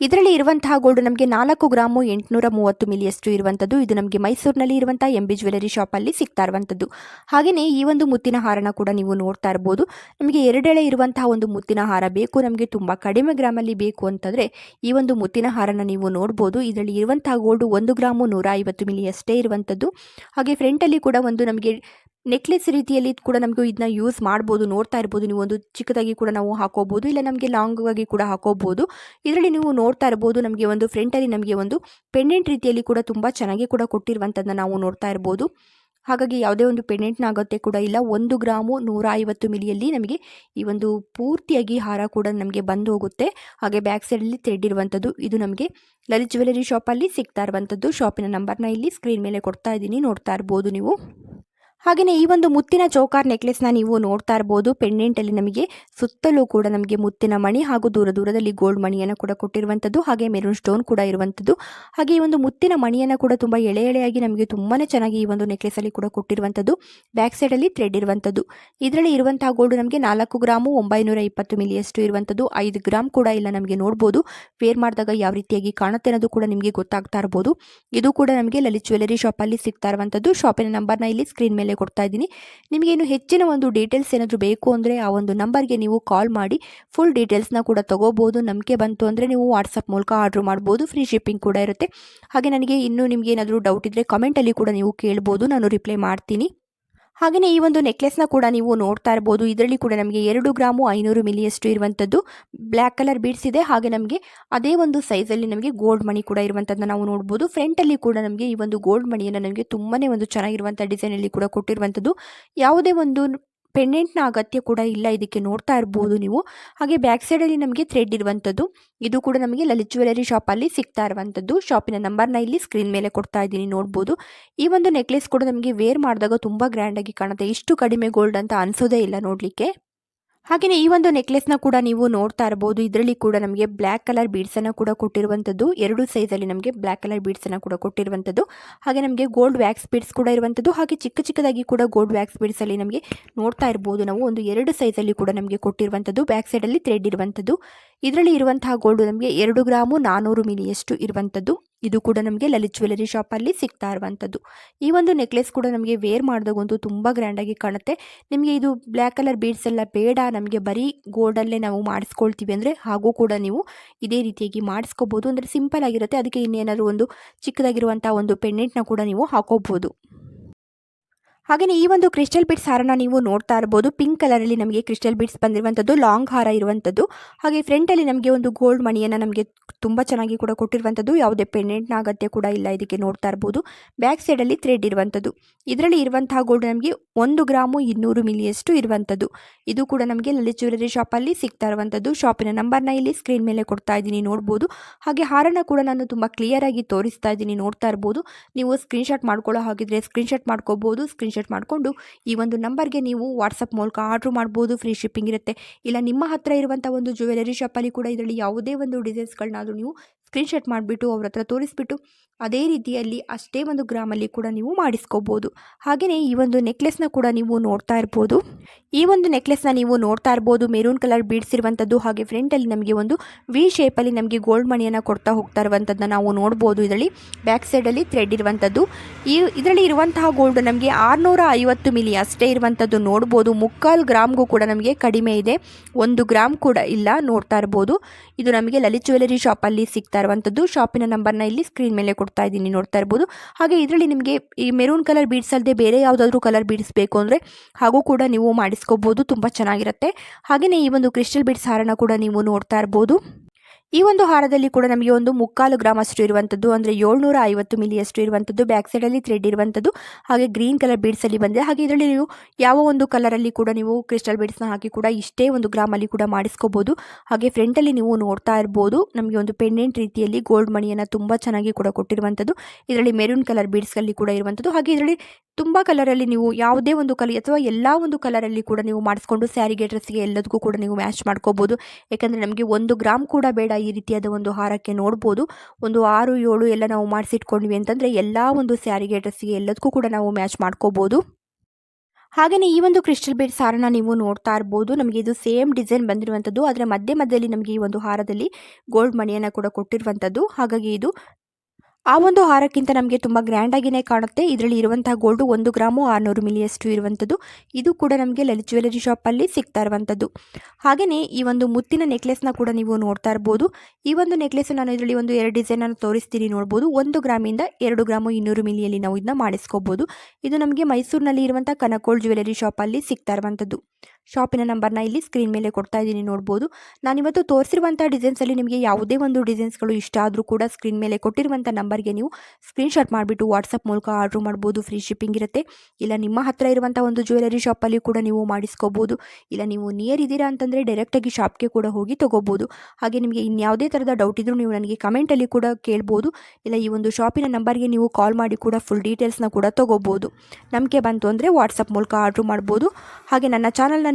A: ಇದರಲ್ಲಿ ಇರುವಂತಹ ಗೋಲ್ಡ್ ನಮಗೆ ನಾಲ್ಕು ಗ್ರಾಮು ಎಂಟುನೂರ ಮೂವತ್ತು ಮಿಲಿಯಷ್ಟು ಇರುವಂಥದ್ದು. ಇದು ನಮಗೆ ಮೈಸೂರಿನಲ್ಲಿ ಇರುವಂಥ ಎಂ ಬಿ ಜ್ಯುವೆಲರಿ ಶಾಪಲ್ಲಿ ಸಿಗ್ತಾ ಇರುವಂಥದ್ದು. ಹಾಗೆಯೇ ಈ ಒಂದು ಮುತ್ತಿನ ಹಾರನ ಕೂಡ ನೀವು ನೋಡ್ತಾ ಇರ್ಬೋದು. ನಮಗೆ ಎರಡೆಳೆ ಇರುವಂತಹ ಒಂದು ಮುತ್ತಿನ ಹಾರ ಬೇಕು, ನಮಗೆ ತುಂಬ ಕಡಿಮೆ ಗ್ರಾಮಲ್ಲಿ ಬೇಕು ಅಂತಂದರೆ ಈ ಒಂದು ಮುತ್ತಿನ ಹಾರನ ನೀವು ನೋಡ್ಬೋದು. ಇದರಲ್ಲಿ ಇರುವಂತಹ ಗೋಲ್ಡು ಒಂದು ಗ್ರಾಮು ನೂರ ಐವತ್ತು ಮಿಲಿಯಷ್ಟೇ ಇರುವಂಥದ್ದು. ಹಾಗೆ ಫ್ರಂಟಲ್ಲಿ ಕೂಡ ಒಂದು ನಮಗೆ ನೆಕ್ಲೆಸ್ ರೀತಿಯಲ್ಲಿ ಕೂಡ ನಮಗೂ ಇದನ್ನ ಯೂಸ್ ಮಾಡ್ಬೋದು, ನೋಡ್ತಾ ಇರ್ಬೋದು. ನೀವು ಒಂದು ಚಿಕ್ಕದಾಗಿ ಕೂಡ ನಾವು ಹಾಕೋಬಹುದು ಇಲ್ಲ ನಮಗೆ ಲಾಂಗ್ ಆಗಿ ಕೂಡ ಹಾಕೋಬಹುದು ಇದರಲ್ಲಿ ನೀವು ನೋಡ್ತಾ ಇರ್ಬೋದು, ನಮಗೆ ಒಂದು ಫ್ರಂಟಲ್ಲಿ ನಮಗೆ ಒಂದು ಪೆಂಡೆಂಟ್ ರೀತಿಯಲ್ಲಿ ಕೂಡ ತುಂಬ ಚೆನ್ನಾಗಿ ಕೂಡ ಕೊಟ್ಟಿರುವಂಥದ್ದನ್ನ ನಾವು ನೋಡ್ತಾ ಇರ್ಬೋದು. ಹಾಗಾಗಿ ಯಾವುದೇ ಒಂದು ಪೆಂಡೆಂಟ್ನ ಅಗತ್ಯ ಕೂಡ ಇಲ್ಲ. ಒಂದು ಗ್ರಾಮು ನೂರ ಐವತ್ತು ಮಿಲಿಯಲ್ಲಿ ನಮಗೆ ಈ ಒಂದು ಪೂರ್ತಿಯಾಗಿ ಹಾರ ಕೂಡ ನಮಗೆ ಬಂದು ಹೋಗುತ್ತೆ. ಹಾಗೆ ಬ್ಯಾಕ್ ಸೈಡಲ್ಲಿ ಥ್ರೆಡ್ ಇರುವಂಥದ್ದು ಇದು ನಮಗೆ ಲಲಿತ್ ಜ್ಯುವೆಲರಿ ಶಾಪಲ್ಲಿ ಸಿಗ್ತಾ ಇರುವಂಥದ್ದು ಶಾಪಿನ ನಂಬರ್ನ ಇಲ್ಲಿ ಸ್ಕ್ರೀನ್ ಮೇಲೆ ಕೊಡ್ತಾ ಇದ್ದೀನಿ. ನೋಡ್ತಾ ಇರ್ಬೋದು ನೀವು. ಹಾಗೆಯೇ ಈ ಒಂದು ಮುತ್ತಿನ ಚೌಕಾರ್ ನೆಕ್ಲೆಸ್ನ ನೀವು ನೋಡ್ತಾ ಇರ್ಬೋದು. ಪೆಂಡೆಂಟಲ್ಲಿ ನಮಗೆ ಸುತ್ತಲೂ ಕೂಡ ನಮಗೆ ಮುತ್ತಿನ ಮಣಿ ಹಾಗೂ ದೂರ ದೂರದಲ್ಲಿ ಗೋಲ್ಡ್ ಮಣಿಯನ್ನು ಕೂಡ ಕೊಟ್ಟಿರುವಂಥದ್ದು ಹಾಗೆ ಮೆರೂನ್ ಸ್ಟೋನ್ ಕೂಡ ಇರುವಂಥದ್ದು ಹಾಗೆ ಈ ಒಂದು ಮುತ್ತಿನ ಮಣಿಯನ್ನು ಕೂಡ ತುಂಬ ಎಳೆ ಎಳೆಯಾಗಿ ನಮಗೆ ತುಂಬಾ ಚೆನ್ನಾಗಿ ಈ ಒಂದು ನೆಕ್ಲೆಸಲ್ಲಿ ಕೂಡ ಕೊಟ್ಟಿರುವಂಥದ್ದು ಬ್ಯಾಕ್ ಸೈಡಲ್ಲಿ ಥ್ರೆಡ್ ಇರುವಂಥದ್ದು ಇದರಲ್ಲಿ ಇರುವಂತಹ ಗೋಲ್ಡ್ ನಮಗೆ ನಾಲ್ಕು ಗ್ರಾಮು ಒಂಬೈನೂರ ಇಪ್ಪತ್ತು ಮಿಲಿಯಷ್ಟು ಇರುವಂಥದ್ದು ಐದು ಗ್ರಾಮ್ ಕೂಡ ಇಲ್ಲ ನಮಗೆ ನೋಡ್ಬೋದು. ವೇರ್ ಮಾಡಿದಾಗ ಯಾವ ರೀತಿಯಾಗಿ ಕಾಣುತ್ತೆ ಅನ್ನೋದು ಕೂಡ ನಿಮಗೆ ಗೊತ್ತಾಗ್ತಾ ಇರ್ಬೋದು. ಇದು ಕೂಡ ನಮಗೆ ಲಲಿತ್ ಜ್ಯುವೆಲರಿ ಶಾಪಲ್ಲಿ ಸಿಗ್ತಾ ಇರುವಂಥದ್ದು ಶಾಪಿನ ನಂಬರ್ನ ಇಲ್ಲಿ ಸ್ಕ್ರೀನ್ ಮೇಲೆ ಕೊಡ್ತಾ ಇದ್ದೀನಿ. ನಿಮಗೇನು ಹೆಚ್ಚಿನ ಒಂದು ಡೀಟೇಲ್ಸ್ ಏನಾದರೂ ಬೇಕು ಅಂದರೆ ಆ ಒಂದು ನಂಬರ್ಗೆ ನೀವು ಕಾಲ್ ಮಾಡಿ. ಫುಲ್ ಡೀಟೇಲ್ಸ್ನ ಕೂಡ ತೊಗೋಬೋದು. ನಂಬಿಕೆ ಬಂತು ಅಂದರೆ ನೀವು ವಾಟ್ಸಪ್ ಮೂಲಕ ಆರ್ಡ್ರ್ ಮಾಡ್ಬೋದು. ಫ್ರೀ ಶಿಪ್ಪಿಂಗ್ ಕೂಡ ಇರುತ್ತೆ. ಹಾಗೆ ನನಗೆ ಇನ್ನೂ ನಿಮಗೆ ಏನಾದರೂ ಡೌಟ್ ಇದ್ದರೆ ಕಮೆಂಟಲ್ಲಿ ಕೂಡ ನೀವು ಕೇಳ್ಬೋದು. ನಾನು ರಿಪ್ಲೈ ಮಾಡ್ತೀನಿ. ಹಾಗೆಯೇ ಈ ಒಂದು ನೆಕ್ಲೆಸ್ನ ಕೂಡ ನೀವು ನೋಡ್ತಾ ಇರ್ಬೋದು. ಇದರಲ್ಲಿ ಕೂಡ ನಮಗೆ ಎರಡು ಗ್ರಾಮು ಐನೂರು ಮಿಲಿಯಷ್ಟು ಇರುವಂಥದ್ದು ಬ್ಲ್ಯಾಕ್ ಕಲರ್ ಬೀಡ್ಸ್ ಇದೆ. ಹಾಗೆ ನಮಗೆ ಅದೇ ಒಂದು ಸೈಜಲ್ಲಿ ನಮಗೆ ಗೋಲ್ಡ್ ಮಣಿ ಕೂಡ ಇರುವಂಥದ್ದನ್ನ ನಾವು ನೋಡ್ಬೋದು. ಫ್ರಂಟಲ್ಲಿ ಕೂಡ ನಮಗೆ ಈ ಒಂದು ಗೋಲ್ಡ್ ಮಣಿಯನ್ನು ನಮಗೆ ತುಂಬಾ ಒಂದು ಚೆನ್ನಾಗಿರುವಂಥ ಡಿಸೈನಲ್ಲಿ ಕೂಡ ಕೊಟ್ಟಿರುವಂಥದ್ದು. ಯಾವುದೇ ಒಂದು ಪೆಂಡೆಂಟ್ನ ಅಗತ್ಯ ಕೂಡ ಇಲ್ಲ ಇದಕ್ಕೆ ನೋಡ್ತಾ ಇರ್ಬೋದು ನೀವು. ಹಾಗೆ ಬ್ಯಾಕ್ ಸೈಡಲ್ಲಿ ನಮಗೆ ಥ್ರೆಡ್ ಇರುವಂಥದ್ದು. ಇದು ಕೂಡ ನಮಗೆ ಲಲಿತ್ ಜ್ಯುವೆಲರಿ ಶಾಪಲ್ಲಿ ಸಿಗ್ತಾ ಇರುವಂಥದ್ದು. ಶಾಪಿನ ನಂಬರ್ನ ಇಲ್ಲಿ ಸ್ಕ್ರೀನ್ ಮೇಲೆ ಕೊಡ್ತಾ ಇದ್ದೀನಿ ನೋಡ್ಬೋದು. ಈ ಒಂದು ನೆಕ್ಲೆಸ್ ಕೂಡ ನಮಗೆ ವೇರ್ ಮಾಡಿದಾಗ ತುಂಬ ಗ್ರ್ಯಾಂಡಾಗಿ ಕಾಣುತ್ತೆ. ಇಷ್ಟು ಕಡಿಮೆ ಗೋಲ್ಡ್ ಅಂತ ಅನಿಸೋದೇ ಇಲ್ಲ ನೋಡಲಿಕ್ಕೆ. ಹಾಗೆಯೇ ಈ ಒಂದು ನೆಕ್ಲೆಸ್ನ ಕೂಡ ನೀವು ನೋಡ್ತಾ ಇರಬಹುದು ಇದರಲ್ಲಿ ಕೂಡ ನಮಗೆ ಬ್ಲ್ಯಾಕ್ ಕಲರ್ ಬೀಡ್ಸನ್ನು ಕೂಡ ಕೊಟ್ಟಿರುವಂಥದ್ದು ಎರಡು ಸೈಜಲ್ಲಿ ನಮಗೆ ಬ್ಲ್ಯಾಕ್ ಕಲರ್ ಬೀಡ್ಸನ್ನು ಕೂಡ ಕೊಟ್ಟಿರುವಂಥದ್ದು ಹಾಗೆ ನಮಗೆ ಗೋಲ್ಡ್ ವ್ಯಾಕ್ಸ್ ಬೀಡ್ಸ್ ಕೂಡ ಇರುವಂಥದ್ದು ಹಾಗೆ ಚಿಕ್ಕ ಚಿಕ್ಕದಾಗಿ ಕೂಡ ಗೋಲ್ಡ್ ವ್ಯಾಕ್ಸ್ ಬೀಡ್ಸಲ್ಲಿ ನಮಗೆ ನೋಡ್ತಾ ಇರ್ಬೋದು ನಾವು. ಒಂದು ಎರಡು ಸೈಜಲ್ಲಿ ಕೂಡ ನಮಗೆ ಕೊಟ್ಟಿರುವಂಥದ್ದು ಬ್ಯಾಕ್ ಸೈಡಲ್ಲಿ ಥ್ರೆಡ್ ಇರುವಂಥದ್ದು ಇದರಲ್ಲಿ ಇರುವಂತಹ ಗೋಲ್ಡ್ ನಮಗೆ ಎರಡು ಗ್ರಾಮು ನಾನ್ನೂರು ಮಿಲಿಯಷ್ಟು ಇರುವಂಥದ್ದು. ಇದು ಕೂಡ ನಮಗೆ ಲಲಿತ್ ಜ್ಯುವೆಲರಿ ಶಾಪಲ್ಲಿ ಸಿಗ್ತಾ ಇರುವಂಥದ್ದು. ಈ ಒಂದು ನೆಕ್ಲೆಸ್ ಕೂಡ ನಮಗೆ ವೇರ್ ಮಾಡಿದಾಗಂತೂ ತುಂಬ ಗ್ರ್ಯಾಂಡಾಗಿ ಕಾಣುತ್ತೆ. ನಿಮಗೆ ಇದು ಬ್ಲ್ಯಾಕ್ ಕಲರ್ ಬೀಡ್ಸ್ ಎಲ್ಲ ಬೇಡ, ನಮಗೆ ಬರೀ ಗೋಲ್ಡಲ್ಲೇ ನಾವು ಮಾಡಿಸ್ಕೊಳ್ತೀವಿ ಅಂದರೆ ಹಾಗೂ ಕೂಡ ನೀವು ಇದೇ ರೀತಿಯಾಗಿ ಮಾಡಿಸ್ಕೋಬೋದು. ಅಂದರೆ ಸಿಂಪಲ್ ಆಗಿರುತ್ತೆ. ಅದಕ್ಕೆ ಇನ್ನೇನಾದರೂ ಒಂದು ಚಿಕ್ಕದಾಗಿರುವಂಥ ಒಂದು ಪೆಂಡೆಂಟ್ನ ಕೂಡ ನೀವು ಹಾಕೋಬೋದು. ಹಾಗೆಯೇ ಈ ಒಂದು ಕ್ರಿಸ್ಟಲ್ ಬಿಟ್ಸ್ ಹಾರನ ನೀವು ನೋಡ್ತಾ ಇರ್ಬೋದು. ಪಿಂಕ್ ಕಲರಲ್ಲಿ ನಮಗೆ ಕ್ರಿಸ್ಟಲ್ ಬಿಟ್ಸ್ ಬಂದಿರುವಂಥದ್ದು ಲಾಂಗ್ ಹಾರ ಇರುವಂಥದ್ದು. ಹಾಗೆ ಫ್ರಂಟಲ್ಲಿ ನಮಗೆ ಒಂದು ಗೋಲ್ಡ್ ಮಣಿಯನ್ನು ನಮಗೆ ತುಂಬ ಚೆನ್ನಾಗಿ ಕೂಡ ಕೊಟ್ಟಿರುವಂಥದ್ದು. ಯಾವುದೇ ಪೆಂಡೆಂಟ್ನ ಅಗತ್ಯ ಕೂಡ ಇಲ್ಲ ಇದಕ್ಕೆ ನೋಡ್ತಾ ಇರ್ಬೋದು. ಬ್ಯಾಕ್ ಸೈಡಲ್ಲಿ ಥ್ರೆಡ್ ಇರುವಂಥದ್ದು. ಇದರಲ್ಲಿ ಇರುವಂತಹ ಗೋಲ್ಡ್ ನಮಗೆ ಒಂದು ಗ್ರಾಮು ಇನ್ನೂರು ಮಿಲಿಯಷ್ಟು ಇರುವಂಥದ್ದು. ಇದು ಕೂಡ ನಮಗೆ ಲಲಿತ್ ಜ್ಯುವೆಲರಿ ಶಾಪಲ್ಲಿ ಸಿಗ್ತಾ ಇರುವಂಥದ್ದು. ಶಾಪಿನ ನಂಬರ್ನ ಇಲ್ಲಿ ಸ್ಕ್ರೀನ್ ಮೇಲೆ ಕೊಡ್ತಾ ಇದ್ದೀನಿ ನೋಡ್ಬೋದು. ಹಾಗೆ ಹಾರನ ಕೂಡ ನಾನು ತುಂಬ ಕ್ಲಿಯರಾಗಿ ತೋರಿಸ್ತಾ ಇದ್ದೀನಿ ನೋಡ್ತಾ ಇರ್ಬೋದು. ನೀವು ಸ್ಕ್ರೀನ್ಶಾಟ್ ಮಾಡ್ಕೊಳ್ಳೋ ಹಾಗಿದ್ರೆ ಸ್ಕ್ರೀನ್ಶಾಟ್ ಮಾಡ್ಕೋಬೋದು. ಸ್ಕ್ರೀನ್ಶಾಟ್ ಮಾಡಿಕೊಂಡು ಈ ಒಂದು ನಂಬರ್ಗೆ ನೀವು ವಾಟ್ಸಪ್ ಮೂಲಕ ಆರ್ಡ್ರ್ ಮಾಡ್ಬೋದು ಫ್ರೀ ಶಿಪ್ಪಿಂಗ್ ಇರುತ್ತೆ. ಇಲ್ಲ, ನಿಮ್ಮ ಹತ್ರ ಇರುವಂಥ ಒಂದು ಜ್ಯುವೆಲರಿ ಶಾಪಲ್ಲಿ ಕೂಡ ಇದರಲ್ಲಿ ಯಾವುದೇ ಒಂದು ಡಿಸೈನ್ಸ್ಗಳನ್ನಾದರೂ ನೀವು ಸ್ಕ್ರೀನ್ಶಾಟ್ ಮಾಡಿಬಿಟ್ಟು ಅವ್ರ ಹತ್ರ ತೋರಿಸ್ಬಿಟ್ಟು, ಅದೇ ರೀತಿಯಲ್ಲಿ ಅಷ್ಟೇ ಒಂದು ಗ್ರಾಮಲ್ಲಿ ಕೂಡ ನೀವು ಮಾಡಿಸ್ಕೋಬೋದು. ಹಾಗೆಯೇ ಈ ಒಂದು ನೆಕ್ಲೆಸ್ನ ಕೂಡ ನೀವು ನೋಡ್ತಾ ಇರ್ಬೋದು. ಈ ಒಂದು ನೆಕ್ಲೆಸ್ನ ನೀವು ನೋಡ್ತಾ ಇರ್ಬೋದು. ಮೆರೂನ್ ಕಲರ್ ಬೀಡ್ಸ್ ಇರುವಂಥದ್ದು ಹಾಗೆ ಫ್ರಂಟಲ್ಲಿ ನಮಗೆ ಒಂದು ವಿ ಶೇಪಲ್ಲಿ ನಮಗೆ ಗೋಲ್ಡ್ ಮಣಿಯನ್ನು ಕೊಡ್ತಾ ಹೋಗ್ತಾ ಇರುವಂಥದ್ದನ್ನ ನಾವು ನೋಡ್ಬೋದು ಇದರಲ್ಲಿ. ಬ್ಯಾಕ್ ಸೈಡಲ್ಲಿ ಥ್ರೆಡ್ ಇರುವಂಥದ್ದು. ಈ ಇದರಲ್ಲಿ ಇರುವಂತಹ ಗೋಲ್ಡ್ ನಮಗೆ ಆರುನೂರ ಐವತ್ತು ಮಿಲಿ ಅಷ್ಟೇ ಇರುವಂಥದ್ದು ನೋಡ್ಬೋದು. ಮುಕ್ಕಾಲು ಗ್ರಾಮ್ಗೂ ಕೂಡ ನಮಗೆ ಕಡಿಮೆ ಇದೆ. ಒಂದು ಗ್ರಾಮ್ ಕೂಡ ಇಲ್ಲ ನೋಡ್ತಾ ಇರ್ಬೋದು. ಇದು ನಮಗೆ ಲಲಿತ್ ಜ್ಯುವೆಲರಿ ಶಾಪಲ್ಲಿ ಸಿಗ್ತಾ ಇರುವಂಥದ್ದು. ಶಾಪಿನ ನಂಬರ್ನ ಇಲ್ಲಿ ಸ್ಕ್ರೀನ್ ಮೇಲೆ ಕೊಡ್ತಾ ಇದ್ದೀನಿ, ನೋಡ್ತಾ ಇರ್ಬೋದು. ಹಾಗೆ ಇದರಲ್ಲಿ ನಿಮಗೆ ಈ ಮೆರೂನ್ ಕಲರ್ ಬೀಡ್ಸ್ ಅಲ್ಲದೆ ಬೇರೆ ಯಾವುದಾದ್ರೂ ಕಲರ್ ಬೀಡ್ಸ್ ಬೇಕು ಅಂದರೆ ಹಾಗೂ ಕೂಡ ನೀವು ಮಾಡಿಸ್ಕೋಬೋದು, ತುಂಬ ಚೆನ್ನಾಗಿರುತ್ತೆ. ಹಾಗೆಯೇ ಈ ಒಂದು ಕ್ರಿಸ್ಟಲ್ ಬೀಡ್ಸ್ ಹಾರನ ಕೂಡ ನೀವು ನೋಡ್ತಾ ಇರ್ಬೋದು. ಈ ಒಂದು ಹಾರದಲ್ಲಿ ಕೂಡ ನಮಗೆ ಒಂದು ಮುಕ್ಕಾಲು ಗ್ರಾಮ್ ಅಷ್ಟು ಇರುವಂಥದ್ದು ಅಂದರೆ ಏಳ್ನೂರ ಐವತ್ತು ಮಿಲಿಯಷ್ಟು ಇರುವಂಥದ್ದು ಬ್ಯಾಕ್ ಸೈಡಲ್ಲಿ ಥ್ರೆಡ್ ಇರುವಂಥದ್ದು ಹಾಗೆ ಗ್ರೀನ್ ಕಲರ್ ಬೀಡ್ಸ್ ಅಲ್ಲಿ ಬಂದಿದೆ. ಹಾಗೆ ಇದರಲ್ಲಿ ನೀವು ಯಾವ ಒಂದು ಕಲರಲ್ಲಿ ಕೂಡ ನೀವು ಕ್ರಿಸ್ಟಲ್ ಬೀಡ್ಸ್ನ ಹಾಕಿ ಕೂಡ ಇಷ್ಟೇ ಒಂದು ಗ್ರಾಮಲ್ಲಿ ಕೂಡ ಮಾಡಿಸ್ಕೋಬೋದು. ಹಾಗೆ ಫ್ರಂಟಲ್ಲಿ ನೀವು ನೋಡ್ತಾ ಇರ್ಬೋದು, ನಮಗೆ ಒಂದು ಪೆಂಡೆಂಟ್ ರೀತಿಯಲ್ಲಿ ಗೋಲ್ಡ್ ಮಣಿಯನ್ನು ತುಂಬಾ ಚೆನ್ನಾಗಿ ಕೂಡ ಕೊಟ್ಟಿರುವಂಥದ್ದು ಇದರಲ್ಲಿ ಮೆರೂನ್ ಕಲರ್ ಬೀಡ್ಸ್ ಅಲ್ಲಿ ಕೂಡ ಇರುವಂಥದ್ದು ಹಾಗೆ ಇದರಲ್ಲಿ ತುಂಬಾ ಕಲರ್ ಅಲ್ಲಿ ನೀವು ಯಾವುದೇ ಒಂದು ಕಲಿ ಅಥವಾ ಎಲ್ಲ ಒಂದು ಕಲರ್ ಅಲ್ಲಿ ಕೂಡ ನೀವು ಮಾಡಿಸ್ಕೊಂಡು ಸ್ಯಾರಿಗೆ ಡ್ರೆಸ್ಗೆ ಎಲ್ಲದಕ್ಕೂ ಕೂಡ ನೀವು ಮ್ಯಾಚ್ ಮಾಡ್ಕೋಬಹುದು ಯಾಕಂದ್ರೆ ನಮಗೆ ಒಂದು ಗ್ರಾಮ್ ಕೂಡ ಬೇಡ ಈ ರೀತಿಯಾದ ಒಂದು ಹಾರಕ್ಕೆ ನೋಡ್ಬೋದು. ಒಂದು ಆರು, ಏಳು ಎಲ್ಲ ನಾವು ಮಾಡಿಸಿಟ್ಕೊಂಡ್ವಿ ಅಂತಂದರೆ ಎಲ್ಲ ಒಂದು ಸ್ಯಾರಿಗೆ, ಡ್ರೆಸ್ಸಿಗೆ ಎಲ್ಲದಕ್ಕೂ ಕೂಡ ನಾವು ಮ್ಯಾಚ್ ಮಾಡ್ಕೋಬೋದು. ಹಾಗೆಯೇ ಈ ಒಂದು ಕ್ರಿಸ್ಟಲ್ ಬೇಡ್ ಸಾರನ್ನ ನೀವು ನೋಡ್ತಾ ಇರ್ಬೋದು. ನಮಗೆ ಇದು ಸೇಮ್ ಡಿಸೈನ್ ಬಂದಿರುವಂಥದ್ದು ಅದರ ಮಧ್ಯ ಮಧ್ಯದಲ್ಲಿ ನಮಗೆ ಈ ಒಂದು ಹಾರದಲ್ಲಿ ಗೋಲ್ಡ್ ಮಣಿಯನ್ನು ಕೂಡ ಕೊಟ್ಟಿರುವಂಥದ್ದು. ಹಾಗಾಗಿ ಇದು ಆ ಒಂದು ಹಾರಕ್ಕಿಂತ ನಮಗೆ ತುಂಬ ಆಗಿನೇ ಕಾಣುತ್ತೆ. ಇದರಲ್ಲಿ ಇರುವಂತಹ ಗೋಲ್ಡು ಒಂದು ಗ್ರಾಮು ಆರುನೂರು ಮಿಲಿಯಷ್ಟು ಇರುವಂಥದ್ದು. ಇದು ಕೂಡ ನಮಗೆ ಲಲಿತ್ ಜ್ಯುವೆಲರಿ ಶಾಪಲ್ಲಿ ಸಿಗ್ತಾ ಇರುವಂಥದ್ದು. ಹಾಗೆಯೇ ಈ ಒಂದು ಮುತ್ತಿನ ನೆಕ್ಲೆಸ್ನ ಕೂಡ ನೀವು ನೋಡ್ತಾ ಇರ್ಬೋದು. ಈ ಒಂದು ನೆಕ್ಲೆಸ್ ನಾನು ಇದರಲ್ಲಿ ಒಂದು ಎರಡು ಡಿಸೈನನ್ನು ತೋರಿಸ್ತೀನಿ ನೋಡ್ಬೋದು. ಒಂದು ಗ್ರಾಮಿಂದ ಎರಡು ಗ್ರಾಮು ಇನ್ನೂರು ಮಿಲಿಯಲ್ಲಿ ನಾವು ಇದನ್ನ ಮಾಡಿಸ್ಕೋಬೋದು. ಇದು ನಮಗೆ ಮೈಸೂರಿನಲ್ಲಿ ಇರುವಂಥ ಕನಕೋಳ್ ಜ್ಯುವೆಲರಿ ಶಾಪಲ್ಲಿ ಸಿಗ್ತಾ ಇರುವಂಥದ್ದು. ಶಾಪಿನ ನಂಬರ್ನ ಇಲ್ಲಿ ಸ್ಕ್ರೀನ್ ಮೇಲೆ ಕೊಡ್ತಾ ಇದ್ದೀನಿ, ನೋಡ್ಬೋದು. ನಾನಿವತ್ತು ತೋರಿಸಿರುವಂಥ ಡಿಸೈನ್ಸಲ್ಲಿ ನಿಮಗೆ ಯಾವುದೇ ಒಂದು ಡಿಸೈನ್ಸ್ಗಳು ಇಷ್ಟ ಆದರೂ ಕೂಡ ಸ್ಕ್ರೀನ್ ಮೇಲೆ ಕೊಟ್ಟಿರುವಂಥ ನಂಬರ್ಗೆ ನೀವು ಸ್ಕ್ರೀನ್ಶಾಟ್ ಮಾಡಿಬಿಟ್ಟು ವಾಟ್ಸಪ್ ಮೂಲಕ ಆರ್ಡ್ರ್ ಮಾಡ್ಬೋದು, ಫ್ರೀ ಶಿಪ್ಪಿಂಗ್ ಇರುತ್ತೆ. ಇಲ್ಲ ನಿಮ್ಮ ಹತ್ರ ಇರುವಂಥ ಒಂದು ಜ್ಯುವೆಲರಿ ಶಾಪಲ್ಲಿ ಕೂಡ ನೀವು ಮಾಡಿಸ್ಕೋಬೋದು. ಇಲ್ಲ ನೀವು ನಿಯರ್ ಇದ್ದೀರಾ ಅಂತಂದರೆ ಡೈರೆಕ್ಟಾಗಿ ಶಾಪ್ಗೆ ಕೂಡ ಹೋಗಿ ತೊಗೋಬೋದು. ಹಾಗೆ ನಿಮಗೆ ಇನ್ಯಾವುದೇ ಥರದ ಡೌಟ್ ಇದ್ದರೂ ನೀವು ನನಗೆ ಕಮೆಂಟಲ್ಲಿ ಕೂಡ ಕೇಳ್ಬೋದು. ಇಲ್ಲ ಈ ಒಂದು ಶಾಪಿನ ನಂಬರ್ಗೆ ನೀವು ಕಾಲ್ ಮಾಡಿ ಕೂಡ ಫುಲ್ ಡೀಟೇಲ್ಸ್ನ ಕೂಡ ತೊಗೋಬೋದು. ನಂಬಿಕೆ ಬಂತು ಅಂದರೆ ವಾಟ್ಸಪ್ ಮೂಲಕ ಆರ್ಡ್ರ್ ಮಾಡ್ಬೋದು. ಹಾಗೆ ನನ್ನ ಚಾನಲ್ನ